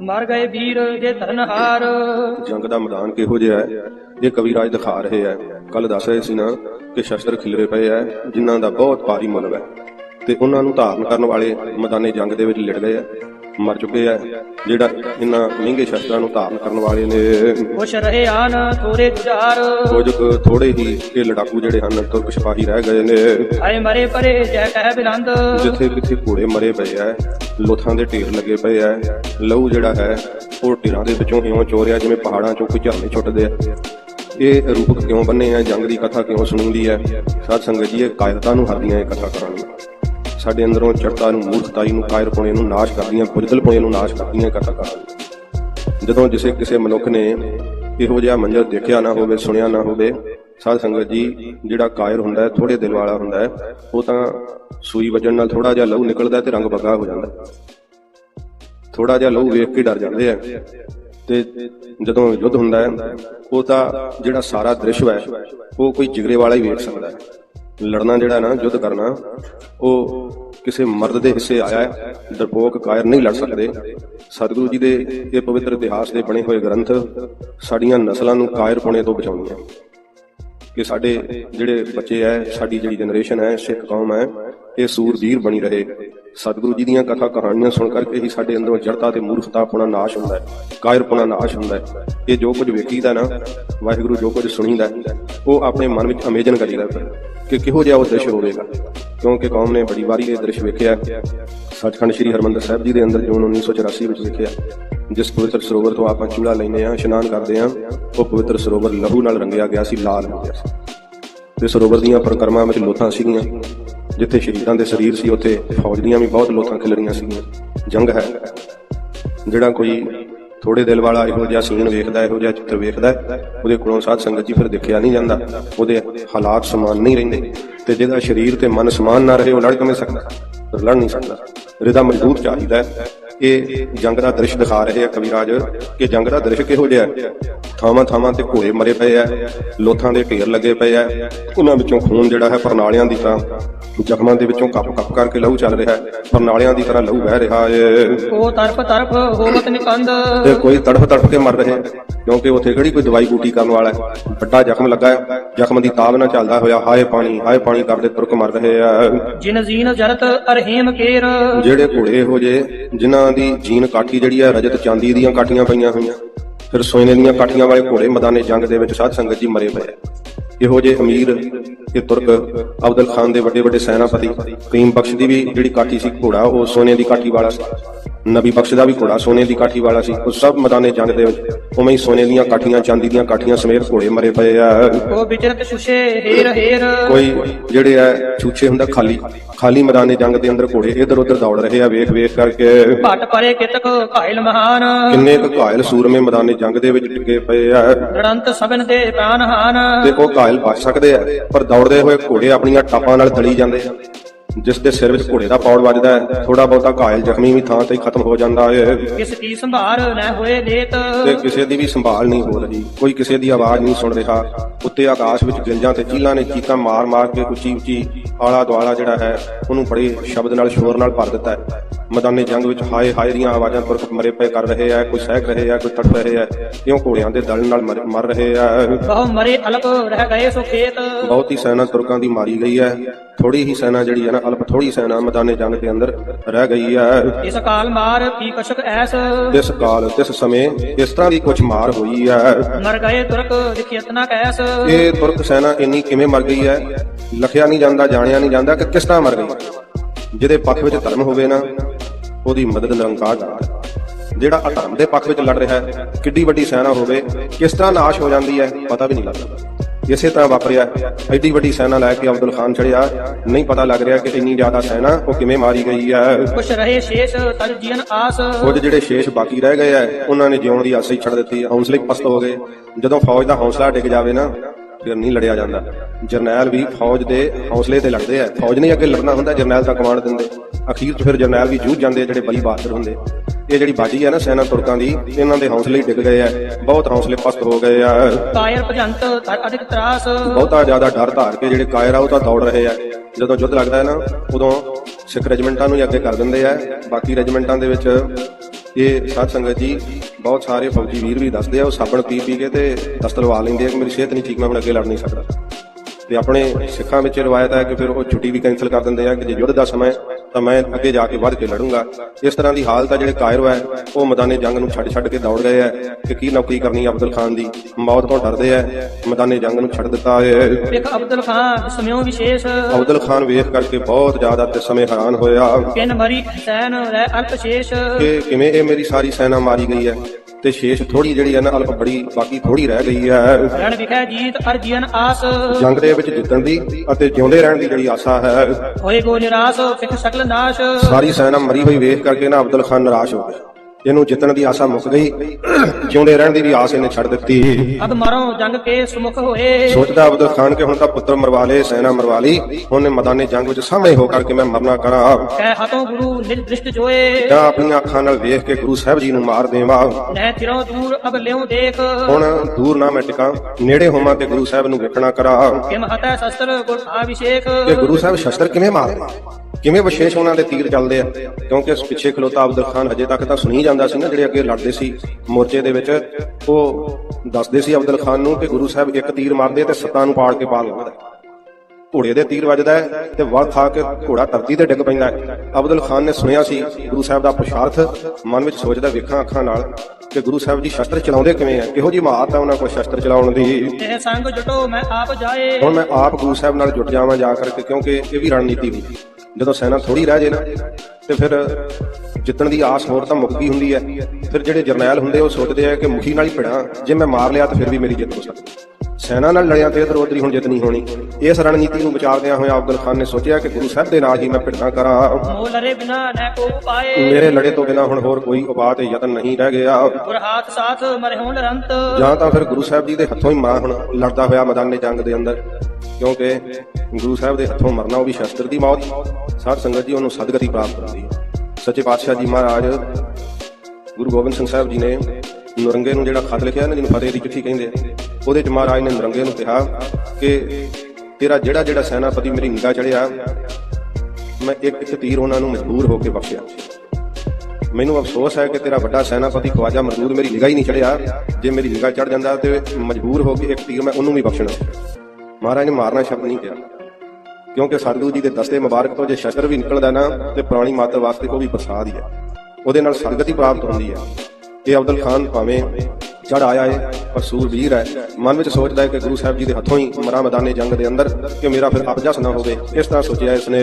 ਮਰ ਗਏ ਵੀਰ ਜੇ ਧਨਹਾਰ ਜੰਗ ਦਾ ਮੈਦਾਨ ਕਿਹੋ ਜਿਹਾ ਹੈ? ਇਹ ਕਵੀ ਰਾਜ ਦਿਖਾ ਰਹੇ ਹੈ। ਕੱਲ ਦੱਸ ਰਹੇ ਸੀ ਨਾ ਕਿ ਸ਼ਸਤਰ ਖਿਲਰੇ ਪਏ ਹੈ, ਜਿਨ੍ਹਾਂ ਦਾ ਬਹੁਤ ਭਾਰੀ ਮੁੱਲ ਹੈ ਤੇ ਉਹਨਾਂ ਨੂੰ ਧਾਰਨ ਕਰਨ ਵਾਲੇ ਮੈਦਾਨੇ ਜੰਗ ਦੇ ਵਿੱਚ ਲਿੜ ਗਏ ਹੈ। ਮਰ ਚੁੱਕੇ ਹੈ ਜਿਹੜਾ ਇਹਨਾਂ ਮਹਿੰਗੇ ਸ਼ਸਤਰਾਂ ਨੂੰ ਧਾਰਨ ਕਰਨ ਵਾਲੇ ਨੇ। ਖੁਸ਼ ਰਹੇ ਆਨ ਤੋਰੇ ਗੁਜ਼ਾਰ। ਕੁਝ ਕੁ ਥੋੜੇ ਹੀ ਇਹ ਲੜਾਕੂ ਜਿਹੜੇ ਹਨ ਤੁਰਕ ਸਿਪਾਹੀ ਰਹਿ ਗਏ ਨੇ। ਆਏ ਮਰੇ ਪਰੇ ਜੈ ਕਹਿ ਬਿਲੰਦ ਜਿੱਥੇ ਕਿੱਥੇ ਘੋੜੇ ਮਰੇ ਪਏ ਐ ਲੋਥਾਂ ਦੇ ਢੇਰ ਲੱਗੇ ਪਏ ਐ। ਲਹੂ ਜਿਹੜਾ ਹੈ ਉਹ ਢੇਰਾਂ ਦੇ ਵਿੱਚੋਂ ਇਉਂ ਚੋਰਿਆ ਜਿਵੇਂ ਪਹਾੜਾਂ ਚੋਂ ਕੋਈ ਝਰਨੇ ਛੁੱਟਦੇ ਆ ਇਹ ਰੂਪਕ ਕਿਉਂ ਬੰਨੇ ਆ ਜੰਗ ਦੀ ਕਥਾ ਕਿਉਂ ਸੁਣੀਂਦੀ ਹੈ ਸਾਧ ਸੰਗਤ ਜੀ ਇਹ ਕਾਇਰਤਾ ਨੂੰ ਹਰਦੀਆਂ ਇਹ ਕਥਾ ਕਰਾਂਗੇ ਸਾਡੇ ਅੰਦਰੋਂ ਚੜਤਾ ਨੂੰ, ਮੂਰਖਤਾਈ ਨੂੰ, ਕਾਇਰ ਪੁਣੇ ਨੂੰ ਨਾਸ਼ ਕਰਦੀਆਂ ਬੁਝਦਲਪੁਣੇ ਨੂੰ ਨਾਸ਼ ਕਰਦੀਆਂ ਇਹ ਕਰ ਜਦੋਂ ਜਿਸੇ ਕਿਸੇ ਮਨੁੱਖ ਨੇ ਇਹੋ ਜਿਹਾ ਮੰਜ਼ਰ ਦੇਖਿਆ ਨਾ ਹੋਵੇ, ਸੁਣਿਆ ਨਾ ਹੋਵੇ, ਸਾਧ ਸੰਗਤ ਜੀ, ਜਿਹੜਾ ਕਾਇਰ ਹੁੰਦਾ ਹੈ ਥੋੜੇ ਦਿਲ ਵਾਲਾ ਹੁੰਦਾ ਹੈ, ਉਹ ਤਾਂ ਸੂਈ ਵੱਜਣ ਨਾਲ ਥੋੜਾ ਜਿਹਾ ਲਹੂ ਨਿਕਲਦਾ ਹੈ ਤੇ ਰੰਗ ਬੱਗਾ ਹੋ ਜਾਂਦਾ। ਥੋੜਾ ਜਿਹਾ ਲਹੂ ਵੇਖ ਕੇ ਡਰ ਜਾਂਦੇ ਆ। ਤੇ ਜਦੋਂ ਯੁੱਧ ਹੁੰਦਾ ਹੈ, ਉਹ ਤਾਂ ਜਿਹੜਾ ਸਾਰਾ ਦ੍ਰਿਸ਼ ਹੈ, ਉਹ ਕੋਈ ਜਿਗਰੇ ਵਾਲਾ ਹੀ ਵੇਖ ਸਕਦਾ ਹੈ। ਲੜਨਾ ਜਿਹੜਾ ਨਾ, ਯੁੱਧ ਕਰਨਾ, ਉਹ ਕਿਸੇ ਮਰਦ ਦੇ ਹਿੱਸੇ ਆਇਆ ਹੈ। ਡਰਪੋਕ ਕਾਇਰ ਨਹੀਂ ਲੜ ਸਕਦੇ। ਸਤਿਗੁਰੂ ਜੀ ਦੇ ਇਹ ਪਵਿੱਤਰ ਇਤਿਹਾਸ ਦੇ ਬਣੇ ਹੋਏ ਗ੍ਰੰਥ ਸਾਡੀਆਂ ਨਸਲਾਂ ਨੂੰ ਕਾਇਰ ਪੁਣੇ ਤੋਂ ਬਚਾਉਂਦੇ ਬਚਾਉਂਦੀਆਂ ਕਿ ਸਾਡੇ ਜਿਹੜੇ ਬੱਚੇ ਐ ਸਾਡੀ ਜਿਹੜੀ ਜਨਰੇਸ਼ਨ ਹੈ, ਸਿੱਖ ਕੌਮ ਹੈ ਇਹ ਸੂਰਬੀਰ ਬਣੀ ਰਹੇ। ਸਤਿਗੁਰੂ ਜੀ ਦੀਆਂ ਕਥਾ ਕਹਾਣੀਆਂ ਸੁਣ ਕਰਕੇ ਹੀ ਸਾਡੇ ਅੰਦਰੋਂ ਜੜਤਾ ਤੇ ਮੂਰਖਤਾ ਆਪਣਾ ਨਾਸ਼ ਹੁੰਦਾ ਹੈ ਕਾਇਰਪੁਣਾ ਨਾਸ਼ ਹੁੰਦਾ ਹੈ। ਇਹ ਜੋ ਕੁਝ ਵੇਖੀਦਾ ਨਾ, ਵਾਹਿਗੁਰੂ ਜੋ ਕੁਝ ਸੁਣੀਦਾ, ਉਹ ਆਪਣੇ ਮਨ ਵਿੱਚ ਅਮੇਜਨ ਕਰੀਦਾ ਫਿਰ ਕਿ ਕਿਹੋ ਜਿਹਾ ਉਹ ਦ੍ਰਿਸ਼ ਹੋਵੇਗਾ? ਕਿਉਂਕਿ ਕੌਮ ਨੇ ਬੜੀ ਵਾਰੀ ਇਹ ਦ੍ਰਿਸ਼ ਵੇਖਿਆ ਸੱਚਖੰਡ ਸ੍ਰੀ ਹਰਮੰਦਰ ਸਾਹਿਬ ਜੀ ਦੇ ਅੰਦਰ ਜੂਨ 1984 ਵਿੱਚ ਵੇਖਿਆ ਜਿਸ ਪਵਿੱਤਰ ਸਰੋਵਰ ਤੋਂ ਆਪਾਂ ਚੂੜਾ ਲੈਨੇ ਆ ਇਸ਼ਨਾਨ ਕਰਦੇ ਆ ਉਹ ਪਵਿੱਤਰ ਸਰੋਵਰ ਲਹੂ ਨਾਲ ਰੰਗਿਆ ਗਿਆ ਸੀ, ਲਾਲ ਹੋ ਗਿਆ ਸੀ। ਤੇ ਸਰੋਵਰ ਦੀਆਂ ਪਰਕਰਮਾਂ ਵਿੱਚ ਲੋਥਾਂ ਸੀਗੀਆਂ। ਜਿੱਥੇ ਸ਼ਹੀਦਾਂ ਦੇ ਸਰੀਰ ਸੀ, ਉੱਥੇ ਫੌਜ ਦੀਆਂ ਵੀ ਬਹੁਤ ਲੋਥਾਂ ਖਿਲਰੀਆਂ ਸੀਗੀਆਂ। ਜੰਗ ਹੈ। ਜਿਹੜਾ ਕੋਈ ਥੋੜੇ ਦਿਲ ਵਾਲਾ ਇਹੋ ਜਿਹਾ ਸੀਨ ਵੇਖਦਾ, ਇਹੋ ਜਿਹਾ ਚਿੱਤਰ ਵੇਖਦਾ, ਉਹਦੇ ਕੋਲੋਂ ਸਾਧ ਸੰਗਤ ਜੀ ਫਿਰ ਦੇਖਿਆ ਨਹੀਂ ਜਾਂਦਾ। ਉਹਦੇ ਹਾਲਾਤ ਸਮਾਨ ਨਹੀਂ ਰਹਿੰਦੇ। ਤੇ ਜਿਹਦਾ ਸਰੀਰ ਤੇ ਮਨ ਸਮਾਨ ਨਾ ਰਹੇ, ਉਹ ਲੜ ਕਿਵੇਂ ਸਕਦਾ? ਲੜ ਨਹੀਂ ਸਕਦਾ। ਰਿਦਾ ਮਜ਼ਬੂਤ ਚਾਹੀਦਾ ਹੈ। ਇਹ ਜੰਗ ਦਾ ਦ੍ਰਿਸ਼ ਦਿਖਾ ਰਹੇ ਆ ਕਵਿਰਾਜ, ਕਿ ਜੰਗ ਦਾ ਦ੍ਰਿਸ਼ ਕਿਹੋ ਜਿਹਾ ਥਾਵਾਂ ਥਾਵਾਂ ਤੇ ਘੋੜੇ ਮਰੇ ਪਏ ਆ, ਲੋਥਾਂ ਦੇ ਢੇਰ ਲੱਗੇ ਪਏ ਆ। ਉਹਨਾਂ ਵਿੱਚੋਂ ਖੂਨ ਜਿਹੜਾ ਹੈ, ਪਰਨਾਲਿਆਂ ਦੀ ਤਾਂ ਜ਼ਖਮਾਂ ਦੇ ਵਿੱਚੋਂ ਕੱਪ ਕੱਪ ਕਰਕੇ ਲਹੂ ਚੱਲ ਰਿਹਾ ਹੈ ਪਰਨਾਲਿਆਂ ਦੀ ਤਰ੍ਹਾਂ ਲਹੂ ਵਹਿ ਰਿਹਾ ਹੈ ਉਹ ਤਰਫ ਤਰਫ ਹੋਵਤ ਨਿਕੰਦ। ਤੇ ਕੋਈ ਤੜਫ ਤੜਫ ਕੇ ਮਰ ਰਹੇ ਹੈ, ਕਿਉਂਕਿ ਉੱਥੇ ਕਿਹੜੀ ਕੋਈ ਦਵਾਈ ਬੂਟੀ ਕਰਨ ਵਾਲਾ ਹੈ? ਵੱਡਾ ਜ਼ਖਮ ਲੱਗਾ ਹੈ ਜ਼ਖਮ ਦੀ ਤਾਬ ਨਾਲ ਚੱਲਦਾ ਹੋਇਆ ਹਾਏ ਪਾਣੀ ਹਾਏ ਪਾਣੀ ਕਰਦੇ ਤੁਰਕ ਮਰ ਰਹੇ ਆ। ਜਿਨ ਜ਼ੀਨ ਜਰਤ ਅਰਹੇਮ ਕੇਰ। ਜਿਹੜੇ ਘੋੜੇ ਇਹੋ ਜੇ ਜਿਨ੍ਹਾਂ ਦੀ ਜੀਨ ਕਾਠੀ ਜਿਹੜੀ ਹੈ ਰਜਤ ਚਾਂਦੀ ਦੀਆਂ ਕਾਠੀਆਂ ਪਈਆਂ ਹੋਈਆਂ ਫਿਰ ਸੋਨੇ ਦੀਆਂ ਕਾਠੀਆਂ ਵਾਲੇ ਘੋੜੇ ਮੈਦਾਨੇ ਜੰਗ ਦੇ ਵਿੱਚ ਸਾਧ ਸੰਗਤ ਜੀ ਮਰੇ ਪਏ। ਇਹੋ ਜਿਹੇ ਅਮੀਰ ਤੇ ਤੁਰਕ ਅਬਦੁਲ ਖਾਨ ਦੇ ਵੱਡੇ ਵੱਡੇ ਸੈਨਾਪਤੀ ਕਰੀਮ ਬਖਸ਼ ਦੀ ਵੀ ਜਿਹੜੀ ਕਾਠੀ ਸੀ ਘੋੜਾ, ਉਹ ਸੋਨੇ ਦੀ ਕਾਠੀ ਵਾਲਾ ਸੀ। ਨਬੀ ਬਖਸ਼ ਦਾ ਵੀ ਘੋੜਾ ਸੋਨੇ ਦੀ ਕਾਠੀ ਵਾਲਾ ਸੀ। ਉਹ ਸਭ ਮੈਦਾਨੇ ਜੰਗ ਦੇ ਵਿੱਚ ਉਵੇਂ ਹੀ ਸੋਨੇ ਦੀਆਂ ਕਾਠੀਆਂ ਚਾਂਦੀ ਦੀਆਂ ਕਾਠੀਆਂ ਸਮੇਤ ਘੋੜੇ ਮਰੇ ਪਏ ਆ। ਉਹ ਵਿਚਰਤ ਸੁਸ਼ੇ ਹੇਰ ਹੇਰ। ਕੋਈ ਜਿਹੜੇ ਆ ਛੂਛੇ ਹੁੰਦਾ ਖਾਲੀ ਖਾਲੀ ਮੈਦਾਨੇ ਜੰਗ ਦੇ ਅੰਦਰ ਘੋੜੇ ਇਧਰ ਉਧਰ ਦੌੜ ਰਹੇ ਆ ਵੇਖ ਵੇਖ ਕਰਕੇ। ਭਟ ਪਰੇ ਕਿਤਕ ਘਾਇਲ ਮਹਾਨ। ਕਿੰਨੇ ਕੁ ਘਾਇਲ ਸੂਰਮੇ ਮੈਦਾਨੇ ਜੰਗ ਦੇ ਵਿੱਚ ਡਿੱਗੇ ਪਏ ਆ। ਲੜੰਤ ਸਭਨ ਦੇ ਪ੍ਰਾਨ ਹਾਨ ਉਹ ਘਾਇਲ ਬਚ ਸਕਦੇ ਆ ਪਰ ਦੌੜਦੇ ਹੋਏ ਘੋੜੇ ਆਪਣੀਆਂ ਟਾਪਾਂ ਨਾਲ ਦਲੀ ਜਾਂਦੇ ਆ। ਜਿਸ ਦੇ ਸਿਰ ਵਿੱਚ ਘੋੜੇ ਦਾ ਪੌੜ ਵੱਜਦਾ ਹੈ ਥੋੜਾ ਬਹੁਤਾ ਘਾਇਲ ਜ਼ਖਮੀ ਵੀ ਥਾਂ ਤੇ ਹੀ ਖਤਮ ਹੋ ਜਾਂਦਾ ਹੈ। ਕਿਸ ਕੀ ਸੰਭਾਰ ਨਾ ਹੋਏ ਲੇਤ ਤੇ ਕਿਸੇ ਦੀ ਵੀ ਸੰਭਾਲ ਨਹੀਂ ਹੋ ਰਹੀ ਕੋਈ ਕਿਸੇ ਦੀ ਆਵਾਜ਼ ਨਹੀਂ ਸੁਣ ਰਿਹਾ। ਉੱਤੇ ਆਕਾਸ਼ ਵਿੱਚ ਗਿਲਜਾਂ ਤੇ ਚੀਲਾਂ ਨੇ ਚੀਕਾਂ ਮਾਰ ਮਾਰ ਕੇ ਉੱਚੀ ਉੱਚੀ ਆਲਾ ਦੁਆਲਾ ਜਿਹੜਾ ਹੈ ਉਹਨੂੰ ਬੜੇ ਸ਼ਬਦ ਨਾਲ ਸ਼ੋਰ ਨਾਲ ਭਰ ਦਿੱਤਾ ਹੈ। ਮੈਦਾਨੇ ਜੰਗ ਵਿੱਚ ਹਾਏ ਹਾਏ ਦੀਆਂ ਆਵਾਜ਼ਾਂ ਤੁਰਕ ਮਰੇ ਪਏ ਕਰ ਰਹੇ ਆ ਕੋਈ ਸਹਿਕ ਰਹੇ ਆ ਕੋਈ ਤੜਪ ਰਹੇ ਆ ਕਿਉਂ ਘੋੜਿਆਂ ਦੇ ਦਲ ਨਾਲ ਮਰ- ਮਰ ਰਹੇ ਆ ਬਹੁ ਮਰੇ ਅਲਪ ਰਹਿ ਗਏ ਸੋ ਖੇਤ। ਬਹੁਤੀ ਸੈਨਾ ਤੁਰਕਾਂ ਦੀ ਮਾਰੀ ਗਈ ਹੈ ਥੋੜੀ ਹੀ ਸੈਨਾ ਜਿਹੜੀ ਹੈ ਨਾ ਅਲਪ ਥੋੜੀ ਸੈਨਾ ਮੈਦਾਨੇ ਜੰਗ ਦੇ ਅੰਦਰ ਰਹਿ ਗਈ ਹੈ। ਇਸ ਕਾਲ ਮਾਰ ਪੀ ਕਸ਼ਕ ਐਸ? ਇਸ ਕਾਲ ਇਸ ਸਮੇਂ ਇਸ ਤਰ੍ਹਾਂ ਦੀ ਕੁਝ ਮਾਰ ਹੋਈ ਹੈ। ਮਰ ਗਏ ਤੁਰਕ ਵਿਖਿਅਤ ਨਾ ਕੈਸ। ਇਹ ਤੁਰਕ ਸੈਨਾ ਇੰਨੀ ਕਿਵੇਂ ਮਰ ਗਈ ਹੈ? ਲਖਿਆ ਨਹੀਂ ਜਾਂਦਾ ਜਾਣਿਆ ਨਹੀਂ ਜਾਂਦਾ ਕਿ ਕਿਸ ਤਰ੍ਹਾਂ ਮਰ ਗਈ। ਜਿਹਦੇ ਪੱਖ ਵਿੱਚ ਧਰਮ ਹੋਵੇ ਨਾ ਉਹਦੀ ਮਦਦ ਨਿਰੰਕਾਰ ਕਰਦਾ ਜਿਹੜਾ ਅਧਰਮ ਦੇ ਪੱਖ ਵਿੱਚ ਲੜ ਰਿਹਾ ਹੈ ਕਿੱਡੀ ਵੱਡੀ ਸੈਨਾ ਹੋਵੇ ਕਿਸ ਤਰ੍ਹਾਂ ਨਾਸ਼ ਹੋ ਜਾਂਦੀ ਹੈ ਪਤਾ ਵੀ ਨਹੀਂ ਲੱਗਦਾ। ਇਸੇ ਤਰ੍ਹਾਂ ਵਾਪਰਿਆ। ਐਡੀ ਵੱਡੀ ਸੈਨਾ ਲੈ ਕੇ ਅਬਦੁਲ ਖਾਨ ਚੜਿਆ। ਨਹੀਂ ਪਤਾ ਲੱਗ ਰਿਹਾ ਕਿ ਇੰਨੀ ਜ਼ਿਆਦਾ ਸੈਨਾ ਉਹ ਕਿਵੇਂ ਮਾਰੀ ਗਈ ਹੈ। ਕੁਛ ਰਹੇ ਸ਼ੇਸ਼ ਤਜ ਜੀਨ ਆਸ। ਕੁਝ ਜਿਹੜੇ ਸ਼ੇਸ਼ ਬਾਕੀ ਰਹਿ ਗਏ ਆ ਉਹਨਾਂ ਨੇ ਜਿਉਣ ਦੀ ਆਸ ਹੀ ਛੱਡ ਦਿੱਤੀ ਹੌਸਲੇ ਪਸਤ ਹੋ ਗਏ। ਜਦੋਂ ਫੌਜ ਦਾ ਹੌਸਲਾ ਡਿੱਗ ਜਾਵੇ ਨਾ ਫਿਰ ਨਹੀਂ ਲੜਿਆ ਜਾਂਦਾ। ਜਰਨੈਲ ਵੀ ਫੌਜ ਦੇ ਹੌਸਲੇ ਤੇ ਲੜਦੇ ਆ। ਫੌਜ ਨੇ ਅੱਗੇ ਲੜਨਾ ਹੁੰਦਾ ਜਰਨੈਲ ਦਾ ਕਮਾਂਡ ਦਿੰਦੇ। ਅਖੀਰ 'ਚ ਫਿਰ ਜਰਨੈਲ ਵੀ ਜੂਝ ਜਾਂਦੇ ਜਿਹੜੇ ਬਲੀ ਬਹਾਦਰ ਹੁੰਦੇ। ਇਹ ਜਿਹੜੀ ਬਾਜੀ ਹੈ ਨਾ ਸੈਨਾ ਤੁਰਕਾਂ ਦੀ ਇਹਨਾਂ ਦੇ ਹੌਸਲੇ ਹੀ ਡਿੱਗ ਗਏ ਆ। ਬਹੁਤ ਹੌਸਲੇ ਪਸਤ ਹੋ ਗਏ ਆ। ਕਾਇਰ ਭਜੰਤ ਅਧਿਕ ਤਰਾਸ। ਬਹੁਤਾ ਜ਼ਿਆਦਾ ਡਰ ਧਾਰ ਕੇ ਜਿਹੜੇ ਕਾਇਰ ਆ ਉਹ ਤਾਂ ਦੌੜ ਰਹੇ ਆ। ਜਦੋਂ ਯੁੱਧ ਲੱਗਦਾ ਹੈ ਨਾ ਉਦੋਂ ਸਿੱਖ ਰੈਜੀਮੈਂਟਾਂ ਨੂੰ ਹੀ ਅੱਗੇ ਕਰ ਦਿੰਦੇ ਆ। ਬਾਕੀ ਰੈਜੀਮੈਂਟਾਂ ਦੇ ਵਿੱਚ ਇਹ ਸਾਧ ਸੰਗਤ ਜੀ ਬਹੁਤ ਸਾਰੇ ਫੌਜੀ ਵੀਰ ਵੀ ਦੱਸਦੇ ਆ, ਉਹ ਸਾਬਣ ਪੀ ਪੀ ਕੇ ਤੇ ਦਸਤ ਲਵਾ ਲੈਂਦੇ ਆ ਕਿ ਮੇਰੀ ਸਿਹਤ ਨਹੀਂ ਠੀਕ, ਮੈਂ ਹੁਣ ਅੱਗੇ ਲੜ ਨਹੀਂ ਸਕਦਾ। ਤੇ ਆਪਣੇ ਸਿੱਖਾਂ ਵਿੱਚ ਰਵਾਇਤ ਹੈ ਕਿ ਫਿਰ ਉਹ ਛੁੱਟੀ ਵੀ ਕੈਨਸਲ ਕਰ ਦਿੰਦੇ ਆ ਕਿ ਜੇ ਯੁੱਧ ਦਾ ਸਮਾਂ ਹੈ ਤਾਂ ਮੈਂ ਅੱਗੇ ਜਾ ਕੇ ਵੱਧ ਕੇ ਲੜੂੰਗਾ। ਇਸ ਤਰ੍ਹਾਂ ਦੀ ਹਾਲਤ ਆ ਜਿਹੜੇ ਕਾਇਰ ਹੈ ਉਹ ਮੈਦਾਨੇ ਜੰਗ ਨੂੰ ਛੱਡ ਛੱਡ ਕੇ ਦੌੜ ਗਏ ਆ ਕਿ ਕੀ ਨੌਕਰੀ ਕਰਨੀ ਹੈ ਅਬਦੁਲ ਖਾਨ ਦੀ। ਮੌਤ ਤੋਂ ਡਰਦੇ ਆ ਮੈਦਾਨੇ ਜੰਗ ਨੂੰ ਛੱਡ ਦਿੱਤਾ ਹੈ। ਵਿਖ ਅਬਦੁਲ ਖਾਨ ਸਮਿਓ ਵਿਸ਼ੇਸ਼ ਅਬਦੁਲ ਖਾਨ ਵੇਖ ਕਰਕੇ ਬਹੁਤ ਜ਼ਿਆਦਾ ਤੇ ਸਮੇਂ ਹੈਰਾਨ ਹੋਇਆ। ਕਿਨ ਮਰੀ ਸੈਨ ਰਹਿ ਅਲਪ ਸ਼ੇਸ਼ ਕਿ ਕਿਵੇਂ ਇਹ ਮੇਰੀ ਸਾਰੀ ਸੈਨਾ ਮਾਰੀ ਗਈ ਹੈ। ਤੇ ਸ਼ੇਸ਼ ਥੋੜੀ ਜਿਹੜੀ ਹੈ ਨਾ ਅਲਪ ਬੜੀ ਬਾਕੀ ਥੋੜੀ ਰਹਿ ਗਈ ਹੈ। ਰਣ ਵਿਖੈ ਜੀਤ ਅਰਜੀਨ ਆਸ। ਜੰਗ ਦੇ ਵਿੱਚ ਜਿੱਤਣ ਦੀ ਅਤੇ ਜਿਉਂਦੇ ਰਹਿਣ ਦੀ ਜਿਹੜੀ ਆਸਾ ਹੈ। ਹੋਏ ਗੋ ਨਿਰਾਸ ਫਿਕ ਸਕਲ ਨਾਸ਼। ਸਾਰੀ ਸੈਨਾ ਮਰੀ ਹੋਈ ਵੇਖ ਕਰਕੇ ਨਾ ਅਬਦੁਲ ਖਾਨ ਨਿਰਾਸ਼ ਹੋ ਗਿਆ। ਇਹਨੂੰ ਜਿੱਤਣ ਦੀ ਆਸਾ ਮੁੱਕ ਗਈ। ਜਿਉਂਦੇ ਰਹਿਣ ਦੀ ਵੀ ਆਸ ਇਹਨੇ ਛੱਡ ਦਿੱਤੀ। ਅਬ ਮਰੋ ਜੰਗ ਕੇ ਸਮੁਖ ਹੋਏ। ਸੋਚਦਾ ਅਬਦੁਲ ਖਾਨ ਕਿ ਹੁਣ ਤਾਂ ਪੁੱਤਰ ਮਰਵਾ ਲਏ ਸੈਨਾ ਮਰਵਾ ਲਈ। ਹੁਣ ਮੈਦਾਨੇ ਜੰਗ ਵਿੱਚ ਸਾਹਮਣੇ ਹੋ ਕਰਕੇ ਮੈਂ ਮਰਨਾ ਕਰਾਂ। ਕਹਿ ਹਤੋਂ ਗੁਰੂ ਨਿਜ ਦ੍ਰਿਸ਼ਟ ਜੋਏ। ਜਾਂ ਆਪਣੀਆਂ ਅੱਖਾਂ ਨਾਲ ਵੇਖ ਕੇ ਗੁਰੂ ਸਾਹਿਬ ਜੀ ਨੂੰ ਮਾਰ ਦੇਵਾਂ। ਨਹਿ ਥਿਰੋਂ ਦੂਰ ਅਬ ਲਿਉ ਦੇਖ। ਹੁਣ ਦੂਰ ਨਾ ਮੈਂ ਟਿਕਾਂ ਨੇੜੇ ਹੋਵਾਂ ਤੇ ਗੁਰੂ ਸਾਹਿਬ ਨੂੰ ਵੇਖਣਾ ਕਰਾਂ। ਕਿਮ ਹਤੈ ਸ਼ਸਤਰ ਗੁਰ ਅਭਿਸ਼ੇਕ। ਕਿ ਗੁਰੂ ਸਾਹਿਬ ਸ਼ਸਤਰ ਕਿਵੇਂ ਮਾਰਦੇ? ਕਿਵੇਂ ਵਿਸ਼ੇਸ਼ ਉਹਨਾਂ ਦੇ ਤੀਰ ਚੱਲਦੇ ਆ? ਕਿਉਂਕਿ ਇਸ ਪਿੱਛੇ ਖਲੋਤਾ ਅਬਦੁਲ ਖਾਨ ਹਜੇ ਤੱਕ ਤਾਂ ਸੁਣੀ ਜਾਂਦਾ ਸੀ ਨਾ, ਜਿਹੜੇ ਅੱਗੇ ਲੜਦੇ ਸੀ ਮੋਰਚੇ ਦੇ ਵਿੱਚ, ਉਹ ਦੱਸਦੇ ਸੀ ਅਬਦੁਲ ਖਾਨ ਨੂੰ ਕਿ ਗੁਰੂ ਸਾਹਿਬ ਇੱਕ ਤੀਰ ਮਾਰਦੇ ਤੇ ਸੱਤਾਂ ਨੂੰ ਪਾੜ ਕੇ ਪਾ ਲਾਉਂਦਾ ਘੋੜੇ ਦੇ ਤੀਰ ਵੱਜਦਾ ਹੈ ਤੇ ਵਲ ਖਾ ਕੇ ਘੋੜਾ ਧਰਤੀ ਤੇ ਡਿੱਗ ਪੈਂਦਾ ਹੈ। ਅਬਦੁਲ ਖਾਨ ਨੇ ਸੁਣਿਆ ਸੀ ਗੁਰੂ ਸਾਹਿਬ ਦਾ ਪੁਸ਼ਾਰਥ ਮਨ ਵਿੱਚ ਸੋਚਦਾ ਵੇਖਾਂ ਅੱਖਾਂ ਨਾਲ ਕਿ ਗੁਰੂ ਸਾਹਿਬ ਜੀ ਸ਼ਸਤਰ ਚਲਾਉਂਦੇ ਕਿਵੇਂ ਆ? ਕਿਹੋ ਜੀ ਮਹਾਤ ਆ ਉਹਨਾਂ ਕੋਲ ਸ਼ਸਤਰ ਚਲਾਉਣ ਦੀ? ਇਹ ਸੰਗ ਜਟੋ ਮੈਂ ਆਪ ਜਾਏ। ਹੁਣ ਮੈਂ ਆਪ ਗੁਰੂ ਸਾਹਿਬ ਨਾਲ ਜੁੜ ਜਾਵਾਂ ਜਾ ਕਰਕੇ ਕਿਉਂਕਿ ਇਹ ਵੀ ਰਣਨੀਤੀ ਵੀ ਜਦੋਂ ਸੈਨਾ ਥੋੜੀ ਰਹਿ ਜੇ ਨਾ ਤੇ ਫਿਰ ਜਿੱਤਣ ਦੀ ਆਸ ਹੋਰ ਤਾਂ ਮੁੱਕ ਹੁੰਦੀ ਹੈ। ਫਿਰ ਜਿਹੜੇ ਜਰਨੈਲ ਹੁੰਦੇ ਉਹ ਸੋਚਦੇ ਆ ਕਿ ਮੁਖੀ ਨਾਲ ਹੀ ਭਿੜਾ ਜੇ ਮੈਂ ਮਾਰ ਲਿਆ ਤਾਂ ਫਿਰ ਵੀ ਮੇਰੀ ਜਿੱਤ ਹੋ ਸਕਦੀ ਸੈਨਾ ਨਾਲ ਲੜਿਆ ਤੇ ਹੀ ਹੁਣ ਜਿੱਤ ਨਹੀਂ ਹੋਣੀ। ਇਸ ਰਣਨੀਤੀ ਨੂੰ ਵਿਚਾਰਦਿਆਂ ਹੋਇਆ ਅਬਦੁਲ ਖਾਨ ਨੇ ਸੋਚਿਆ ਕਿ ਗੁਰੂ ਸਾਹਿਬ ਦੇ ਨਾਲ ਹੀ ਮੈਂ ਭਿੜਨਾ ਕਰਾਂ। ਮੋ ਬਿਨਾ ਨਹਿ ਕੋ ਪਾਏ। ਮੇਰੇ ਲੜੇ ਤੋਂ ਬਿਨਾ ਹੁਣ ਹੋਰ ਕੋਈ ਉਪਾਅ ਤੇ ਯਤਨ ਨਹੀਂ ਰਹਿ ਗਿਆ। ਗੁਰ ਹਾਥ ਸਾਥ ਮਰੇ ਹੋਣ ਰੰਤ। ਜਾਂ ਤਾਂ ਫਿਰ ਗੁਰੂ ਸਾਹਿਬ ਜੀ ਦੇ ਹੱਥੋਂ ਹੀ ਮਾਂ ਹੁਣ ਲੜਦਾ ਹੋਇਆ ਮੈਦਾਨੇ ਜੰਗ ਦੇ ਅੰਦਰ। ਕਿਉਂਕਿ ਗੁਰੂ ਸਾਹਿਬ ਦੇ ਹੱਥੋਂ ਮਰਨਾ ਉਹ ਵੀ ਸ਼ਸਤਰ ਦੀ ਮੌਤ। ਸਾਧ ਸੰਗਤ ਜੀ ਉਹਨੂੰ ਸਦਗਤੀ ਪ੍ਰਾਪਤ ਹੁੰਦੀ ਹੈ। ਸੱਚੇ ਪਾਤਸ਼ਾਹ ਜੀ ਮਹਾਰਾਜ ਗੁਰੂ ਗੋਬਿੰਦ ਸਿੰਘ ਸਾਹਿਬ ਜੀ ਨੇ ਨਰੰਗੇ ਨੂੰ ਜਿਹੜਾ ਖਤ ਲਿਖਿਆ ਨਾ ਜਿਹਨੂੰ ਫਤਿਹ ਦੀ ਚਿੱਠੀ ਕਹਿੰਦੇ ਆ। ਉਹਦੇ ਚ ਮਹਾਰਾਜ ਨੇ ਨਰੰਗੇ ਨੂੰ ਕਿਹਾ ਕਿ ਤੇਰਾ ਜਿਹੜਾ ਜਿਹੜਾ ਸੈਨਾਪਤੀ ਮੇਰੀ ਨਿਗਾਹ ਚੜਿਆ ਮੈਂ ਇੱਕ ਇੱਕ ਤੀਰ ਉਹਨਾਂ ਨੂੰ ਮਜਬੂਰ ਹੋ ਕੇ ਬਖਸ਼ਿਆ। ਮੈਨੂੰ ਅਫਸੋਸ ਹੈ ਕਿ ਤੇਰਾ ਵੱਡਾ ਸੈਨਾਪਤੀ ਖਵਾਜਾ ਮਰਦੂਦ ਮੇਰੀ ਨਿਗਾਹ ਹੀ ਨਹੀਂ ਚੜਿਆ ਜੇ ਮੇਰੀ ਨਿਗਾਹ ਚੜ ਜਾਂਦਾ ਤੇ ਮਜਬੂਰ ਹੋ ਕੇ ਇੱਕ ਤੀਰ ਮੈਂ ਉਹਨੂੰ ਵੀ ਬਖਸ਼ਣਾ। ਮਹਾਰਾਜ ਨੇ ਮਾਰਨਾ ਸ਼ਬਦ ਨਹੀਂ ਕਿਹਾ। ਕਿਉਂਕਿ ਸਤਿਗੁਰੂ ਜੀ ਦੇ ਦਸਤੇ ਮੁਬਾਰਕ ਤੋਂ ਜੇ ਸ਼ਸਤਰ ਵੀ ਨਿਕਲਦਾ ਨਾ, ਤੇ ਪੁਰਾਣੀ ਮਾਤਰ ਵਾਸਤੇ ਉਹ ਵੀ ਪ੍ਰਸਾਦ ਹੀ ਹੈ। ਉਹਦੇ ਨਾਲ ਸਰਗਤੀ ਪ੍ਰਾਪਤ ਹੁੰਦੀ ਹੈ। ਇਹ ਅਬਦੁਲ ਖਾਨ ਭਾਵੇਂ ਚੜ ਆਇਆ ਹੈ ਪਰ ਸੂਰਬੀਰ ਹੈ। ਮਨ ਵਿੱਚ ਸੋਚਦਾ ਹੈ ਕਿ ਗੁਰੂ ਸਾਹਿਬ ਜੀ ਦੇ ਹੱਥੋਂ ਹੀ ਮਰਾਂ ਮੈਦਾਨੇ ਜੰਗ ਦੇ ਅੰਦਰ ਕਿ ਮੇਰਾ ਫਿਰ ਅਬਜਸ ਨਾ ਹੋਵੇ। ਇਸ ਤਰ੍ਹਾਂ ਸੋਚਿਆ ਇਸਨੇ